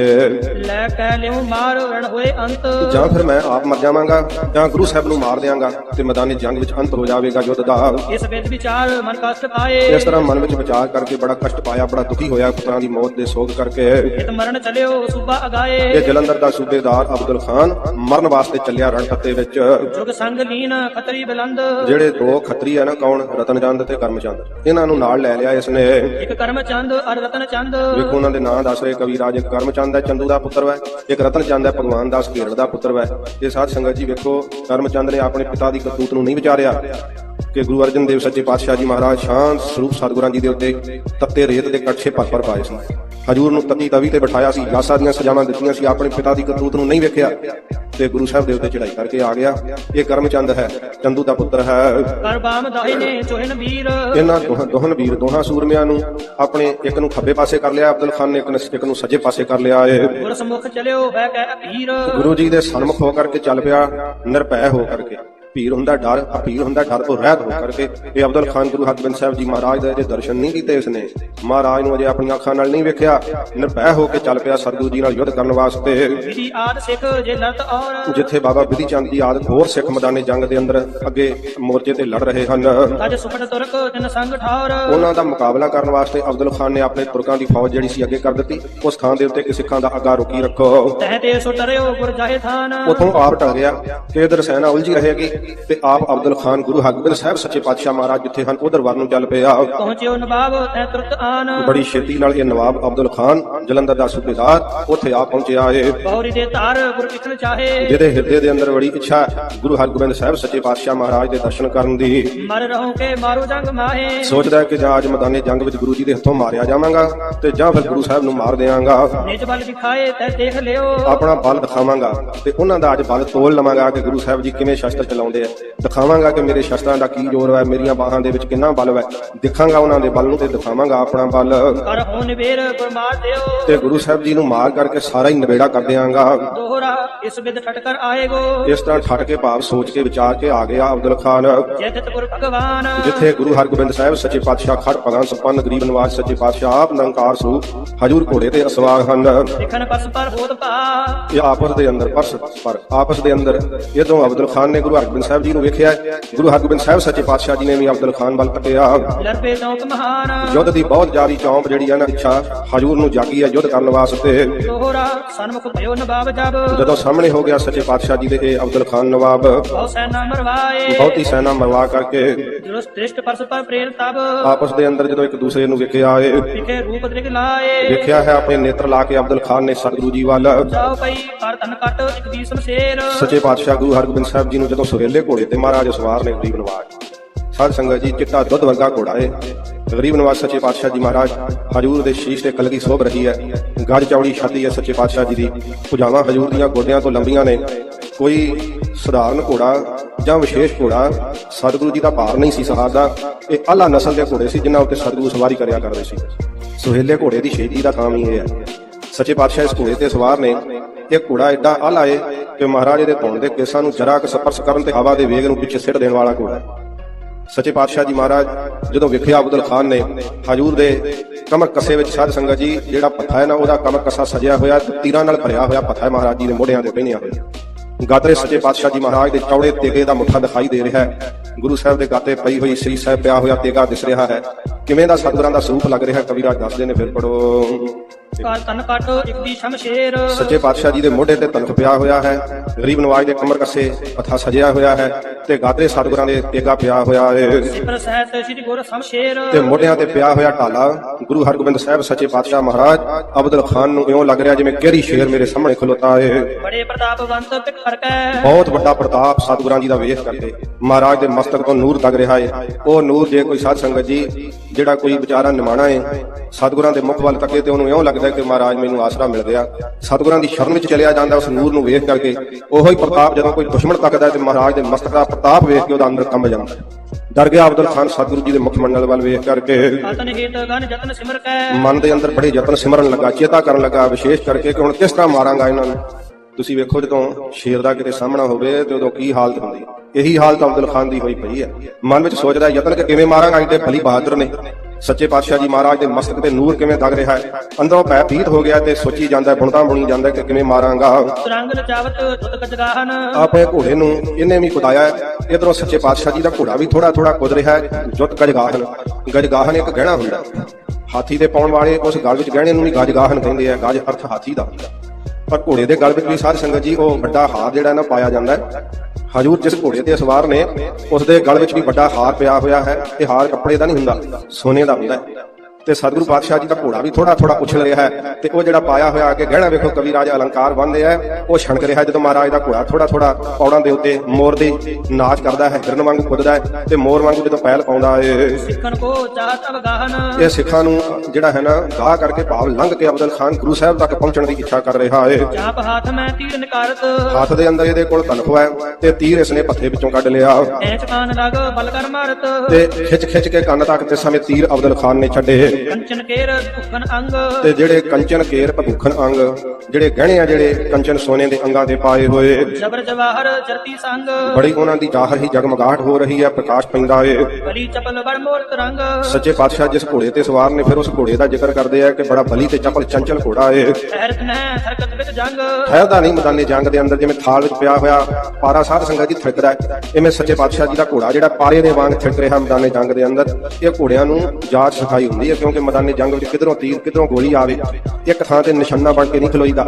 ਲੈ ਕਹਿ ਲਿਉ ਮਾਰ ਰਣ ਹੋਏ ਅੰਤ। ਜਾਂ ਫਿਰ ਮੈਂ ਆਪ ਮਰ ਜਾਵਾਂਗਾ ਜਾਂ ਗੁਰੂ ਸਾਹਿਬ ਨੂੰ ਮਾਰ ਦਿਆਂਗਾ ਤੇ ਮੈਦਾਨੇ ਜੰਗ ਵਿੱਚ ਅੰਤ ਹੋ ਜਾਵੇਗਾ ਯੁੱਧ ਦਾ। ਇਸ ਵਿੱਚ ਵਿਚਾਰ ਮਨ ਕਸ਼ਟ ਪਾਏ। ਇਸ ਤਰ੍ਹਾਂ ਮਨ ਵਿੱਚ ਵਿਚਾਰ ਕਰਕੇ ਬੜਾ ਕਸ਼ਟ ਪਾਇਆ ਬੜਾ ਦੁਖੀ ਹੋਇਆ ਪੁੱਤਰਾਂ ਦੀ ਮੌਤ ਦੇ ਸੋਗ ਕਰਕੇ। ਇਤ ਮਰਨ ਚਲਿਓ ਸੂਬਾ ਅਗਾਏ। ਇਹ ਜਲੰਧਰ ਦਾ ਸੂਬੇਦਾਰ ਅਬਦੁਲ ਖਾਨ ਮਰਨ ਵਾਸਤੇ ਚੱਲਿਆ ਰਣਪੱਤੇ ਵਿੱਚ। ਜੁਗ ਸੰਗ ਲੀਨ ਖਤਰੀ ਬਲੰਦ। ਜਿਹੜੇ ਦੋ ਖੱਤਰੀ ਆ ਨਾ ਕੌਣ? ਰਤਨਚੰਦ ਤੇ ਕਰਮਚੰਦ। ਇਹਨਾਂ ਨੂੰ ਨਾਲ ਲੈ ਲਿਆ ਇਸਨੇ। ਇੱਕ ਕਰਮ ਚੰਦ ਅਰ ਰਤਨ ਚੰਦ ਵੇਖੋ ਉਹਨਾਂ ਦੇ ਨਾਂ ਦੱਸ ਰਹੇ ਕਵੀ ਰਾਜ। ਇੱਕ ਕਰਮਚੰਦ ਹੈ ਚੰਦੂ ਦਾ ਪੁੱਤਰ ਹੈ। ਇੱਕ ਰਤਨਚੰਦ ਹੈ ਭਗਵਾਨ ਦਾਸ ਘੇਰੜ ਦਾ ਪੁੱਤਰ ਹੈ। ਇਹ ਸਾਧ ਸੰਗਤ ਜੀ ਵੇਖੋ ਕਰਮਚੰਦ ਨੇ ਆਪਣੇ ਪਿਤਾ ਦੀ ਕਰਤੂਤ ਨੂੰ ਨਹੀਂ ਵਿਚਾਰਿਆ। ਕਿ ਗੁਰੂ ਅਰਜਨ ਦੇਵ ਸੱਚੇ ਪਾਤਸ਼ਾਹ ਜੀ ਮਹਾਰਾਜ ਸ਼ਾਂਤ ਸਰੂਪ ਸਤਿਗੁਰਾਂ ਜੀ ਦੇ ਉੱਤੇ ਤੱਤੇ ਰੇਤ ਦੇ ਕੜਛੇ ਭਰ ਭਰ ਪਾਏ ਸੀ। ਹਜੂਰ ਨੂੰ ਤੱਤੀ ਤਵੀ ਤੇ ਬਿਠਾਇਆ ਸੀ। ਲਾਸਾ ਦੀਆਂ ਸਜ਼ਾਵਾਂ ਦਿੱਤੀਆਂ ਸੀ। ਆਪਣੇ ਪਿਤਾ ਦੀ ਕਰਤੂਤ ਨੂੰ ਨਹੀਂ ਵੇਖਿਆ। ਤੇ ਗੁਰੂ ਸਾਹਿਬ ਦੇ ਉੱਤੇ ਚੜਾਈ ਕਰਕੇ ਆ ਗਿਆ। ਇਹ ਕਰਮਚੰਦ ਹੈ। ਚੰਦੂ ਦਾ ਪੁੱਤਰ ਹੈ। ਕਰ ਬਾਮ ਦਾਹਿਨੇ ਚੋਹਨ ਵੀਰ। ਇਹਨਾਂ ਦੋਹਾਂ ਦੋਹਨ ਵੀਰ ਦੋਹਾਂ ਸੂਰਮਿਆਂ ਨੂੰ ਆਪਣੇ ਇੱਕ ਨੂੰ ਖੱਬੇ ਪਾਸੇ ਕਰ ਲਿਆ। ਅਬਦੁਲ ਖਾਨ ਨੇ ਇੱਕ ਨੂੰ ਇੱਕ ਨੂੰ ਸੱਜੇ ਪਾਸੇ ਕਰ ਲਿਆ। ਏ ਗੁਰ ਸਮੁਖ ਚਲਿਓ ਬਹਿ ਕੇ ਅਭੀਰ ਗੁਰੂ ਜੀ ਦੇ ਸਨਮੁਖ ਹੋ ਕਰਕੇ ਚੱਲ ਪਿਆ। ਨਿਰਭੈ ਹੋ ਕਰਕੇ। ਭੀਰ ਹੁੰਦਾ ਡਰ ਅਪੀਰ ਹੁੰਦਾ ਡਰ ਤੋਂ ਰਹਿਤ ਹੋ ਕਰਕੇ। ਇਹ ਅਬਦੁਲ ਖਾਨ ਗੁਰੂ ਹਰਗੋਬਿੰਦ ਸਾਹਿਬ ਜੀ ਮਹਾਰਾਜ ਦੇ ਅਜੇ ਦਰਸ਼ਨ ਨਹੀਂ ਕੀਤੇ ਇਸਨੇ ਮਹਾਰਾਜ ਨੂੰ ਅਜੇ ਆਪਣੀਆਂ ਅੱਖਾਂ ਨਾਲ ਨਹੀਂ ਵੇਖਿਆ। ਨਿਰਭੈ ਹੋ ਕੇ ਚੱਲ ਪਿਆ ਸਤਿਗੁਰੂ ਜੀ ਨਾਲ ਯੁੱਧ ਕਰਨ ਵਾਸਤੇ। ਵਿਧੀ ਆਦ ਸਿੱਖ ਜੇ ਲੜਤ ਔਰ ਜਿੱਥੇ ਬਾਬਾ ਬਿਧੀ ਚੰਦ ਦੀ ਆਦਤ ਹੋਰ ਸਿੱਖ ਮੈਦਾਨੇ ਜੰਗ ਦੇ ਅੰਦਰ ਅੱਗੇ ਮੋਰਚੇ ਤੇ ਲੜ ਰਹੇ ਹਨ। ਤੁਰਕ ਸੰਗ ਠਾਰ। ਉਹਨਾਂ ਦਾ ਮੁਕਾਬਲਾ ਕਰਨ ਵਾਸਤੇ ਅਬਦੁਲ ਖਾਨ ਨੇ ਆਪਣੇ ਤੁਰਕਾਂ ਦੀ ਫੌਜ ਜਿਹੜੀ ਸੀ ਅੱਗੇ ਕਰ ਦਿੱਤੀ। ਉਸ ਥਾਂ ਦੇ ਉੱਤੇ ਕਿ ਸਿੱਖਾਂ ਦਾ ਅੱਗਾ ਰੋਕੀ ਰੱਖੋ। ਤਹਿ ਤੇ ਸੁਟਰਿਓ ਗੁਰ ਜਾਹੇ ਥਾਨ। ਉਥੋਂ ਆਪ ਟਲ ਗਿਆ। ਕਿ ਇਧਰ ਸੈਨਾ ਉਲਝੀ ਰਹੇਗੀ। ਤੇ ਆਪ ਅਬਦੁਲ ਖਾਨ ਗੁਰੂ ਹਰਗੋਬਿੰਦ ਸਾਹਿਬ ਸੱਚੇ ਪਾਤਸ਼ਾਹ ਮਹਾਰਾਜ ਜਿੱਥੇ ਹਨ ਉਧਰ ਵੱਲ ਨੂੰ ਚੱਲ ਪਿਆ। ਪਹੁੰਚਿਓ ਨਵਾਬ ਤੈ ਤੁਰਤ ਆਨ। ਬੜੀ ਛੇਤੀ ਨਾਲ ਇਹ ਨਵਾਬ ਅਬਦੁਲ ਖਾਨ ਜਲੰਧਰ ਦਾ ਸੂਬੇਦਾਰ ਉੱਥੇ ਆ ਪਹੁੰਚਿਆ ਏ। ਬਹੁਰੀ ਦੇ ਧਾਰ ਗੁਰ ਕਿਖਣ ਚਾਹੇ। ਜਿਹਦੇ ਹਿਰਦੇ ਦੇ ਅੰਦਰ ਬੜੀ ਇੱਛਾ ਗੁਰੂ ਹਰਗੋਬਿੰਦ ਸਾਹਿਬ ਸੱਚੇ ਪਾਤਸ਼ਾਹ ਮਹਾਰਾਜ ਦੇ ਦਰਸ਼ਨ ਕਰਨ ਦੀ। ਮਰ ਰਹੋ ਕੇ ਮਾਰੋ ਜੰਗ ਮਾਹੇ। ਸੋਚਦਾ ਕਿ ਜਾਂ ਅੱਜ ਮੈਦਾਨੇ ਜੰਗ ਵਿੱਚ ਗੁਰੂ ਜੀ ਦੇ ਹੱਥੋਂ ਮਾਰਿਆ ਜਾਵਾਂਗਾ ਤੇ ਜਾਂ ਫਿਰ ਗੁਰੂ ਸਾਹਿਬ ਨੂੰ ਮਾਰ ਦਿਆਂਗਾ। ਨਿਜ ਬਲ ਦਿਖਾਏ ਤੈ ਦੇਖ ਲਿਓ। ਆਪਣਾ ਬਲ ਦਿਖਾਵਾਂਗਾ ਤੇ ਉਹਨਾਂ ਦਾ ਅੱਜ ਬਲ ਤੋਲ ਲਵਾਂਗਾ ਕਿ ਗੁਰੂ ਸਾਹਿਬ ਜੀ ਕਿਵੇਂ ਸ਼ਸਤਰ ਚਲਾਉਂਦੇ ਆ। ਦਿਖਾਵਾਂਗਾ ਕਿ ਮੇਰੇ ਸ਼ਸਤਰਾਂ ਦਾ ਕੀ ਜ਼ੋਰ ਹੈ ਮੇਰੀਆਂ ਬਾਹਾਂ ਦੇ ਵਿੱਚ ਕਿੰਨਾ ਬਲ ਹੈ। ਦਿਖਾਂਗਾ ਉਹਨਾਂ ਦੇ ਬਲ ਨੂੰ ਤੇ ਦਿਖਾਵਾਂਗਾ ਆਪਣਾ ਬਲ। ਕਰ ਹੋ ਨਿਵੇਰ ਗੁਰਮਾਰ ਦਿਓ। ਤੇ ਗੁਰੂ ਸਾਹਿਬ ਜੀ ਨੂੰ ਮਾਰ ਕਰਕੇ ਸਾਰਾ ਹੀ ਨਿਬੇੜਾ ਕਰ ਦਿਆਂਗਾ। ਦੋਹਰਾ ਇਸ ਬਿਦ ਠਟਕਰ ਆਏਗੋ। ਇਸ ਤਰ੍ਹਾਂ ਠੱਟ ਕੇ ਭਾਵ ਸੋਚ ਕੇ ਵਿਚਾਰ ਕੇ ਆ ਗਿਆ ਅਬਦੁਲ ਖਾਨ। ਜੇਤਿਤ ਗੁਰ ਭਗਵਾਨ। ਜਿੱਥੇ ਗੁਰੂ ਹਰਗੋਬਿੰਦ ਸਾਹਿਬ ਸੱਚੇ ਪਾਤਸ਼ਾਹ ਖੜ ਭਗਵਾਨ ਸੰਪੰਨ ਗਰੀਬ ਨਿਵਾਸ ਸੱਚੇ ਪਾਤਸ਼ਾਹ ਆਪ ਨਿਰੰਕਾਰ ਸਰੂਪ ਹਜੂਰ ਘੋੜੇ ਤੇ ਅਸਵਾਰ ਹਨ। ਲਿਖਣ ਪਰਸ ਪਰ ਹੋਤ ਭਾ। ਇਹ ਆਪਸ ਦੇ ਅੰਦਰ ਪਰਸ ਪਰ ਆਪਸ ਦੇ ਅੰਦਰ। ਜਦੋਂ ਅਬਦੁਲ ਖਾਨ ਨੇ ਗੁਰੂ ਹਰਗੋਬਿੰਦ ਸਾਹਿਬ ਜੀ ਨੂੰ ਵੇਖਿਆ ਗੁਰੂ ਹਰਗੋਬਿੰਦ ਸਾਹਿਬ ਸੱਚੇ ਪਾਤਸ਼ਾਹ ਜੀ ਨੇ ਵੀ ਅਬਦੁਲ ਖਾਨ ਵੱਲ ਤੱਕਿਆ ਲਰਪੇ ਚੌਂਕ ਮਹਾਨ। ਯੁੱਧ ਦੀ ਬਹੁਤ ਜ਼ਿਆਦੀ ਚੌਂਪ ਜਿਹੜੀ ਹੈ ਨਾ ਇੱਛਾ ਹਜੂਰ ਨੂੰ ਜਾਗੀ ਹੈ ਯੁੱਧ ਕਰਨ ਵਾਸਤੇ। ਦੋਹਰਾ ਸਨਮੁਖ ਭਇਓ ਨਵਾਬ ਜਬ। ਜਦੋਂ ਸਾਹਮਣੇ ਹੋ ਗਿਆ ਸੱਚੇ ਪਾਤਸ਼ਾਹ ਜੀ ਦੇ ਇਹ ਅਬਦੁਲ ਖਾਨ ਨਵਾਬ। ਬਹੁ ਸੈਨਾ ਮਰਵਾਏ। ਬਹੁਤੀ ਸੈਨਾ ਮਰਵਾ ਕਰਕੇ ਜੁਲਸ ਦ੍ਰਿਸ਼ਟ ਪਰਸ ਪਰ ਪ੍ਰੇਰ ਤਬ। ਆਪਸ ਦੇ ਅੰਦਰ ਜਦੋਂ ਇੱਕ ਦੂਸਰੇ ਨੂੰ ਵੇਖਿਆ ਏ ਵਿਖੇ ਰੂਪ ਦ੍ਰਿਗ ਲਾਏ। ਵੇਖਿਆ ਹੈ ਆਪਣੇ ਨੇਤਰ ਲਾ ਕੇ ਅਬਦੁਲ ਖਾਨ ਨੇ ਸਤਿਗੁਰੂ ਜੀ ਵੱਲ। ਜਾਓ ਪਈ ਕਰ ਤਨ ਕੱਟ ਇੱਕ ਦੀ ਸ਼ਮਸ਼ੇਰ ਸੱਚੇ ਪਾਤਸ਼ਾਹ ਗੁਰੂ ਹਰਗੋਬਿੰਦ ਸਾਹਿਬ ਜੀ ਨੂੰ ਜਦੋਂ ਸੁਹੇਲੇ ਘੋੜੇ ਤੇ ਮਹਾਰਾਜ ਸਵਾਰ ਨੇ ਗਰੀਬ ਨਵਾਜ। ਸਾਧ ਸੰਗਤ ਜੀ, ਚਿੱਟਾ ਦੁੱਧ ਵਰਗਾ ਘੋੜਾ ਏ। ਗਰੀਬ ਨਵਾਜ ਸੱਚੇ ਪਾਤਸ਼ਾਹ ਜੀ ਮਹਾਰਾਜ, ਹਜੂਰ ਦੇ ਸ਼ੀਸ਼ ਤੇ ਕਲਗੀ ਸੋਭ ਰਹੀ ਹੈ। ਗੱਜ ਚੌੜੀ ਛਾਤੀ ਹੈ ਸੱਚੇ ਪਾਤਸ਼ਾਹ ਜੀ ਦੀ। ਭੁਜਾਵਾਂ ਹਜੂਰ ਦੀਆਂ ਗੋਡਿਆਂ ਤੋਂ ਲੰਬੀਆਂ ਨੇ। ਕੋਈ ਸਧਾਰਨ ਘੋੜਾ ਜਾਂ ਵਿਸ਼ੇਸ਼ ਘੋੜਾ ਸਤਿਗੁਰੂ ਜੀ ਦਾ ਭਾਰ ਨਹੀਂ ਸੀ ਸਹਾਰਦਾ। ਇਹ ਆਲਾ ਨਸਲ ਦੇ ਘੋੜੇ ਸੀ, ਜਿਨ੍ਹਾਂ ਉੱਤੇ ਸਤਿਗੁਰੂ ਸਵਾਰੀ ਕਰਿਆ ਕਰਦੇ ਸੀ। ਸੁਹੇਲੇ ਘੋੜੇ ਦੀ ਸ਼ੇਰੀ ਦਾ ਕੰਮ ਹੀ ਇਹ ਹੈ। ਸੱਚੇ ਪਾਤਸ਼ਾਹ ਇਸ ਘੋੜੇ ਤੇ ਸਵਾਰ ਨੇ। ਇਹ ਘੋੜਾ ਐਡਾ ਆਲਾ ਏ ਕਿ ਮਹਾਰਾਜੇ ਦੇ ਧੌਣ ਦੇ ਕੇਸਾਂ ਨੂੰ ਜਰਾ ਕੁ ਸਪਰਸ਼ ਕਰਨ ਤੇ ਹਵਾ ਦੇ ਵੇਗ ਨੂੰ ਪਿੱਛੇ ਸਿੱਟ ਦੇਣ ਵਾਲਾ ਘੋੜਾ ਸੱਚੇ ਪਾਤਸ਼ਾਹ ਜੀ ਮਹਾਰਾਜ, ਜਦੋਂ ਵੇਖਿਆ ਅਬਦੁਲ ਖਾਨ ਨੇ ਹਜੂਰ ਦੇ ਕਮਰ ਕਸੇ ਵਿੱਚ ਸਾਧ ਸੰਗਤ ਜੀ, ਜਿਹੜਾ ਪੱਥਾ ਹੈ ਨਾ, ਉਹਦਾ ਕਮਰ ਕਸਾ ਸਜਿਆ ਹੋਇਆ, ਤੀਰਾਂ ਨਾਲ ਭਰਿਆ ਹੋਇਆ ਪੱਥਾ ਹੈ ਮਹਾਰਾਜ ਜੀ ਦੇ ਮੋਢਿਆਂ ਤੇ ਪਹਿਨਿਆ ਹੋਇਆ ਗਾਤਰੇ ਸੱਚੇ ਪਾਤਸ਼ਾਹ ਜੀ ਮਹਾਰਾਜ ਦੇ ਚੌੜੇ ਤੇਗੇ ਦਾ ਮੁੱਠਾ ਦਿਖਾਈ ਦੇ ਰਿਹਾ ਹੈ। ਗੁਰੂ ਸਾਹਿਬ ਦੇ ਗਾਤੇ ਪਈ ਹੋਈ ਸ੍ਰੀ ਸਾਹਿਬ ਪਿਆ ਹੋਇਆ ਤੇਗਾ ਦਿਸ ਰਿਹਾ ਹੈ। ਕਿਵੇਂ ਦਾ ਸਤਿਗੁਰਾਂ ਦਾ ਸਰੂਪ ਲੱਗ ਰਿਹਾ ਕਵੀਰਾਜ ਦੱਸਦੇ ਨੇ, ਫਿਰ ਪੜੋ ਕਰ ਤਨ ਕੱਟ ਇੱਕ ਦੀ ਸ਼ਮਸ਼ੇਰ ਸੱਚੇ ਪਾਤਸ਼ਾਹ ਜੀ ਦੇ ਮੋਢੇ ਤੇ ਤਨਖ ਪਿਆ ਹੋਇਆ ਹੈ ਗਰੀਬ ਨਵਾਜ ਦੇ ਕਮਰ ਕੱਸੇ ਪੱਥਾ ਸਜਿਆ ਹੋਇਆ ਹੈ ਤੇ ਗਾਤਰੇ ਸਤਿਗੁਰਾਂ ਦੇ ਤੇਗਾ ਪਿਆ ਹੋਇਆ ਹੈ। ਸਿਮਰ ਸਹਿਤ ਸ੍ਰੀ ਗੁਰ ਸ਼ਮਸ਼ੇਰ ਤੇ ਮੋਢਿਆਂ ਤੇ ਪਿਆ ਹੋਇਆ ਢਾਲਾ ਗੁਰੂ ਹਰਗੋਬਿੰਦ ਸਾਹਿਬ ਸੱਚੇ ਪਾਤਸ਼ਾਹ ਮਹਾਰਾਜ ਅਬਦੁਲ ਖਾਨ ਨੂੰ ਇਉਂ ਲੱਗ ਰਿਹਾ ਜਿਵੇਂ ਕਿਹੜੀ ਸ਼ੇਰ ਮੇਰੇ ਸਾਹਮਣੇ ਖਲੋਤਾ ਬੜੇ ਪ੍ਰਤਾਪਵੰਤ ਹਰਕੈ ਬਹੁਤ ਵੱਡਾ ਪ੍ਰਤਾਪ ਸਤਿਗੁਰਾਂ ਜੀ ਦਾ ਵੇਖ ਕਰਕੇ ਮਹਾਰਾਜ ਦੇ ਮਸਤਕ ਤੋਂ ਨੂਰ ਲੱਗ ਰਿਹਾ ਏ ਉਹ ਨੂਰ ਜੇ ਕੋਈ ਸਾਧ ਸੰਗਤ ਜੀ ਜਿਹੜਾ ਕੋਈ ਵਿਚਾਰਾ ਨਿਮਾਣਾ ਏ ਸਤਿਗੁਰਾਂ ਦੇ ਮੁਖ ਵੱਲ ਤੱਕੇ ਤੇ ਉਹਨੂੰ ਇਉਂ ਲੱਗਦਾ ਕਿ ਮਹਾਰਾਜ ਮੈਨੂੰ ਆਸਰਾ ਮਿਲ ਗਿਆ। ਸਤਿਗੁਰਾਂ ਦੀ ਸ਼ਰਨ ਵਿੱਚ ਚਲਿਆ ਜਾਂਦਾ ਉਸ ਨੂਰ ਨੂੰ ਵੇਖ ਕਰਕੇ ਉਹੋ ਹੀ ਪ੍ਰਤਾਪ ਜਦੋਂ ਕੋਈ ਦੁਸ਼ਮਣ ਤੱਕਦਾ ਤੇ ਮਹਾਰਾਜ ਦੇ ਮਸਤਕ ਦਾ ਪ੍ਰਤਾਪ ਵੇਖ ਕੇ ਉਹਦਾ ਅੰਦਰ ਕੰਬ ਜਾਂਦਾ ਹੈ। ਡਰ ਗਿਆ ਅਬਦੁਲ ਖਾਨ ਸਤਿਗੁਰੂ ਜੀ ਦੇ ਮੁਖ ਮੰਡਲ ਵੱਲ ਵੇਖ ਕਰਕੇ। ਮਨ ਦੇ ਅੰਦਰ ਬੜੇ ਯਤਨ ਸਿਮਰਨ ਲੱਗਾ ਚੇਤਾ ਕਰਨ ਲੱਗਾ ਵਿਸ਼ੇਸ਼ ਕਰਕੇ ਕਿ ਹੁਣ ਕਿਸ ਤਰ੍ਹਾਂ ਮਾਰਾਂਗਾ ਇਹਨਾਂ ਨੂੰ। ਤੁਸੀਂ ਵੇਖੋ ਜਦੋਂ ਸ਼ੇਰ ਦਾ ਕਿਤੇ ਸਾਹਮਣਾ ਹੋਵੇ ਤੇ ਉਦੋਂ ਕੀ ਹਾਲਤ ਹੁੰਦੀ ਹੈ। ਇਹੀ ਹਾਲਤ ਅਬਦੁਲ ਖਾਨ ਦੀ ਹੋਈ ਪਈ ਹੈ। ਮਨ ਵਿੱਚ ਸੋਚਦਾ ਯਤਨ ਕਿ ਕਿਵੇਂ ਮਾਰਾਂਗਾ ਇੰਨੇ ਭਲੀ ਬਹਾਦਰ ਨੇ। ਸੱਚੇ ਪਾਤਸ਼ਾਹ ਜੀ ਮਹਾਰਾਜ ਦੇ ਮਸਤਕ ਤੇ ਨੂਰ ਕਿਵੇਂ ਦਗ ਰਿਹਾ ਹੈ? ਅੰਦਰੋਂ ਭੈ ਭੀਤ ਹੋ ਗਿਆ ਤੇ ਸੋਚੀ ਜਾਂਦਾ ਬੁਣਦਾ ਬੁਣੀ ਜਾਂਦਾ ਕਿ ਕਿਵੇਂ ਮਾਰਾਂਗਾ। ਸੁਰੰਗ ਲਚਾਵਤ ਜੁਤ ਗਜਗਾਹਨ ਆਪਣੇ ਘੋੜੇ ਨੂੰ ਇਹਨੇ ਵੀ ਕੁਦਾਇਆ ਇਧਰੋਂ ਸੱਚੇ ਪਾਤਸ਼ਾਹ ਜੀ ਦਾ ਘੋੜਾ ਵੀ ਥੋੜਾ ਥੋੜਾ ਕੁਦ ਰਿਹਾ ਹੈ। ਜੁੱਤ ਗਜਗਾਹਨ। ਗਜਗਾਹਨ ਇੱਕ ਗਹਿਣਾ ਹੁੰਦਾ। ਹਾਥੀ ਦੇ ਪਾਉਣ ਵਾਲੇ ਉਸ ਗਲ ਵਿੱਚ ਗਹਿਣੇ ਨੂੰ ਵੀ ਗਜਗਾਹਨ ਕਹਿੰਦੇ ਆ ਗਜ ਅਰਥ ਹਾਥੀ ਦਾ ਪਰ ਘੋੜੇ ਦੇ ਗਲ ਵਿੱਚ ਵੀ ਸਾਧ ਸੰਗਤ ਜੀ ਉਹ ਵੱਡਾ ਹਾਰ ਜਿਹੜਾ ਨਾ ਪਾਇਆ ਜਾਂਦਾ ਹੈ। ਹਜੂਰ ਜਿਸ ਘੋੜੇ ਤੇ ਸਵਾਰ ਨੇ ਉਸ ਦੇ ਗਲ ਵਿੱਚ ਵੀ ਵੱਡਾ ਹਾਰ ਪਿਆ ਹੋਇਆ ਹੈ। ਇਹ ਹਾਰ ਕੱਪੜੇ ਦਾ ਨਹੀਂ ਹੁੰਦਾ, ਸੋਨੇ ਦਾ ਹੁੰਦਾ ਹੈ। ਤੇ ਸਤਿਗੁਰੂ ਪਾਤਸ਼ਾਹ ਜੀ ਦਾ ਘੋੜਾ ਵੀ ਥੋੜਾ ਥੋੜਾ ਉਛਲ ਰਿਹਾ ਹੈ ਤੇ ਉਹ ਜਿਹੜਾ ਪਾਇਆ ਹੋਇਆ ਅੱਗੇ ਗਹਿਣਾ ਵੇਖੋ ਕਵੀ ਰਾਜ ਅਲੰਕਾਰ ਬੰਨਦੇ ਆ ਉਹ ਛਣਕ ਰਿਹਾ ਜਦੋਂ ਮਹਾਰਾਜ ਦਾ ਘੋੜਾ ਥੋੜਾ ਥੋੜਾ ਪੌੜਾਂ ਦੇ ਉੱਤੇ ਮੋਰ ਦੀ ਨਾਚ ਕਰਦਾ ਹੈ ਹਿਰਨ ਵਾਂਗ ਕੁੱਦਦਾ ਹੈ ਤੇ ਮੋਰ ਵਾਂਗ ਜਦੋਂ ਪੈਲ ਪਾਉਂਦਾ ਏ ਸਿੱਖਣ ਕੋ ਚਾਹਤ ਅਵਗਾਹਨ ਇਹ ਸਿੱਖਾਂ ਨੂੰ ਜਿਹੜਾ ਹੈ ਨਾ ਗਾਹ ਕਰਕੇ ਭਾਵ ਲੰਘ ਕੇ ਅਬਦੁਲ ਖਾਨ ਗੁਰੂ ਸਾਹਿਬ ਤੱਕ ਪਹੁੰਚਣ ਦੀ ਇੱਛਾ ਕਰ ਰਿਹਾ ਏ ਚਾਪ ਹਾਥ ਮੈਂ ਤੀਰ ਨਿਕਾਰਤ। ਹੱਥ ਦੇ ਅੰਦਰ ਇਹਦੇ ਕੋਲ ਤਨਖਵਾ ਹੈ ਤੇ ਤੀਰ ਇਸਨੇ ਪੱਥੇ ਵਿੱਚੋਂ ਕੱਢ ਲਿਆ। ਐਚ ਕਾਨ ਲਗ ਬਲ ਕਰ ਮਾਰਤ। ਤੇ ਖਿੱਚ ਖਿੱਚ ਕੇ ਕੰਨ ਤੱਕ ਤੇ ਸਮੇਂ ਤੀਰ ਅਬਦੁਲ ਖਾਨ ਨੇ ਛੱਡੇ। ਕੰਚਨ ਕੇਰ ਭੁਖਨ ਅੰਗ। ਤੇ ਜਿਹੜੇ ਕੰਚਨ ਕੇਰ ਭਗੁਖਨ ਅੰਗ ਜਿਹੜੇ ਗਹਿਣੇ ਆ ਜਿਹੜੇ ਕੰਚਨ ਸੋਨੇ ਦੇ ਅੰਗਾਂ ਤੇ ਪਾਏ ਹੋਏ। ਜਬਰ ਜਵਾਹਰ ਚਰਤੀ ਸੰਗ। ਬੜੀ ਉਹਨਾਂ ਦੀ ਜ਼ਾਹਰ ਹੀ ਜਗਮਗਾਹਟ ਹੋ ਰਹੀ ਹੈ ਪ੍ਰਕਾਸ਼ ਪੈਂਦਾ ਏ। ਬਲੀ ਚਪਲ ਬੜ ਮੋਰਤ ਰੰਗ। ਸੱਚੇ ਪਾਤਸ਼ਾਹ ਜਿਸ ਘੋੜੇ ਤੇ ਸਵਾਰ ਨੇ ਫਿਰ ਉਸ ਘੋੜੇ ਦਾ ਜ਼ਿਕਰ ਕਰਦੇ ਆ ਕਿ ਬੜਾ ਬਲੀ ਤੇ ਚਪਲ ਚੰਚਲ ਘੋੜਾ ਏ। ਹੈਰਤ ਨੈ ਹਰਕਤ ਵਿੱਚ ਜੰਗ। ਠਹਿਰਦਾ ਨਹੀਂ ਮੈਦਾਨੇ ਜੰਗ ਦੇ ਅੰਦਰ ਜਿਵੇਂ ਥਾਲ ਵਿੱਚ ਪਿਆ ਹੋਇਆ ਪਾਰਾ ਸਾਧ ਸੰਗਤ ਜੀ ਥਿਰਕਦਾ ਇਵੇਂ ਸੱਚੇ ਪਾਤਸ਼ਾਹ ਜੀ ਦਾ ਘੋੜਾ ਜਿਹੜਾ ਪਾਰੇ ਦੇ ਵਾਂਗ ਥਿਰਕ ਰਿਹਾ ਮੈਦਾਨੇ ਜੰਗ ਦੇ ਅੰਦਰ। ਇਹ ਘੋੜਿਆਂ ਨੂੰ ਜਾਚ ਸਿਖਾਈ ਹੁੰਦੀ ਹੈ ਕਿਉਂਕਿ ਮੈਦਾਨੇ ਜੰਗ ਵਿੱਚ ਕਿਧਰੋਂ ਤੀਰ ਕਿਧਰੋਂ ਗੋਲੀ ਆਵੇ ਇੱਕ ਥਾਂ ਤੇ ਨਿਸ਼ਾਨਾ ਬਣ ਕੇ ਨਹੀਂ ਖਲੋਈਦਾ।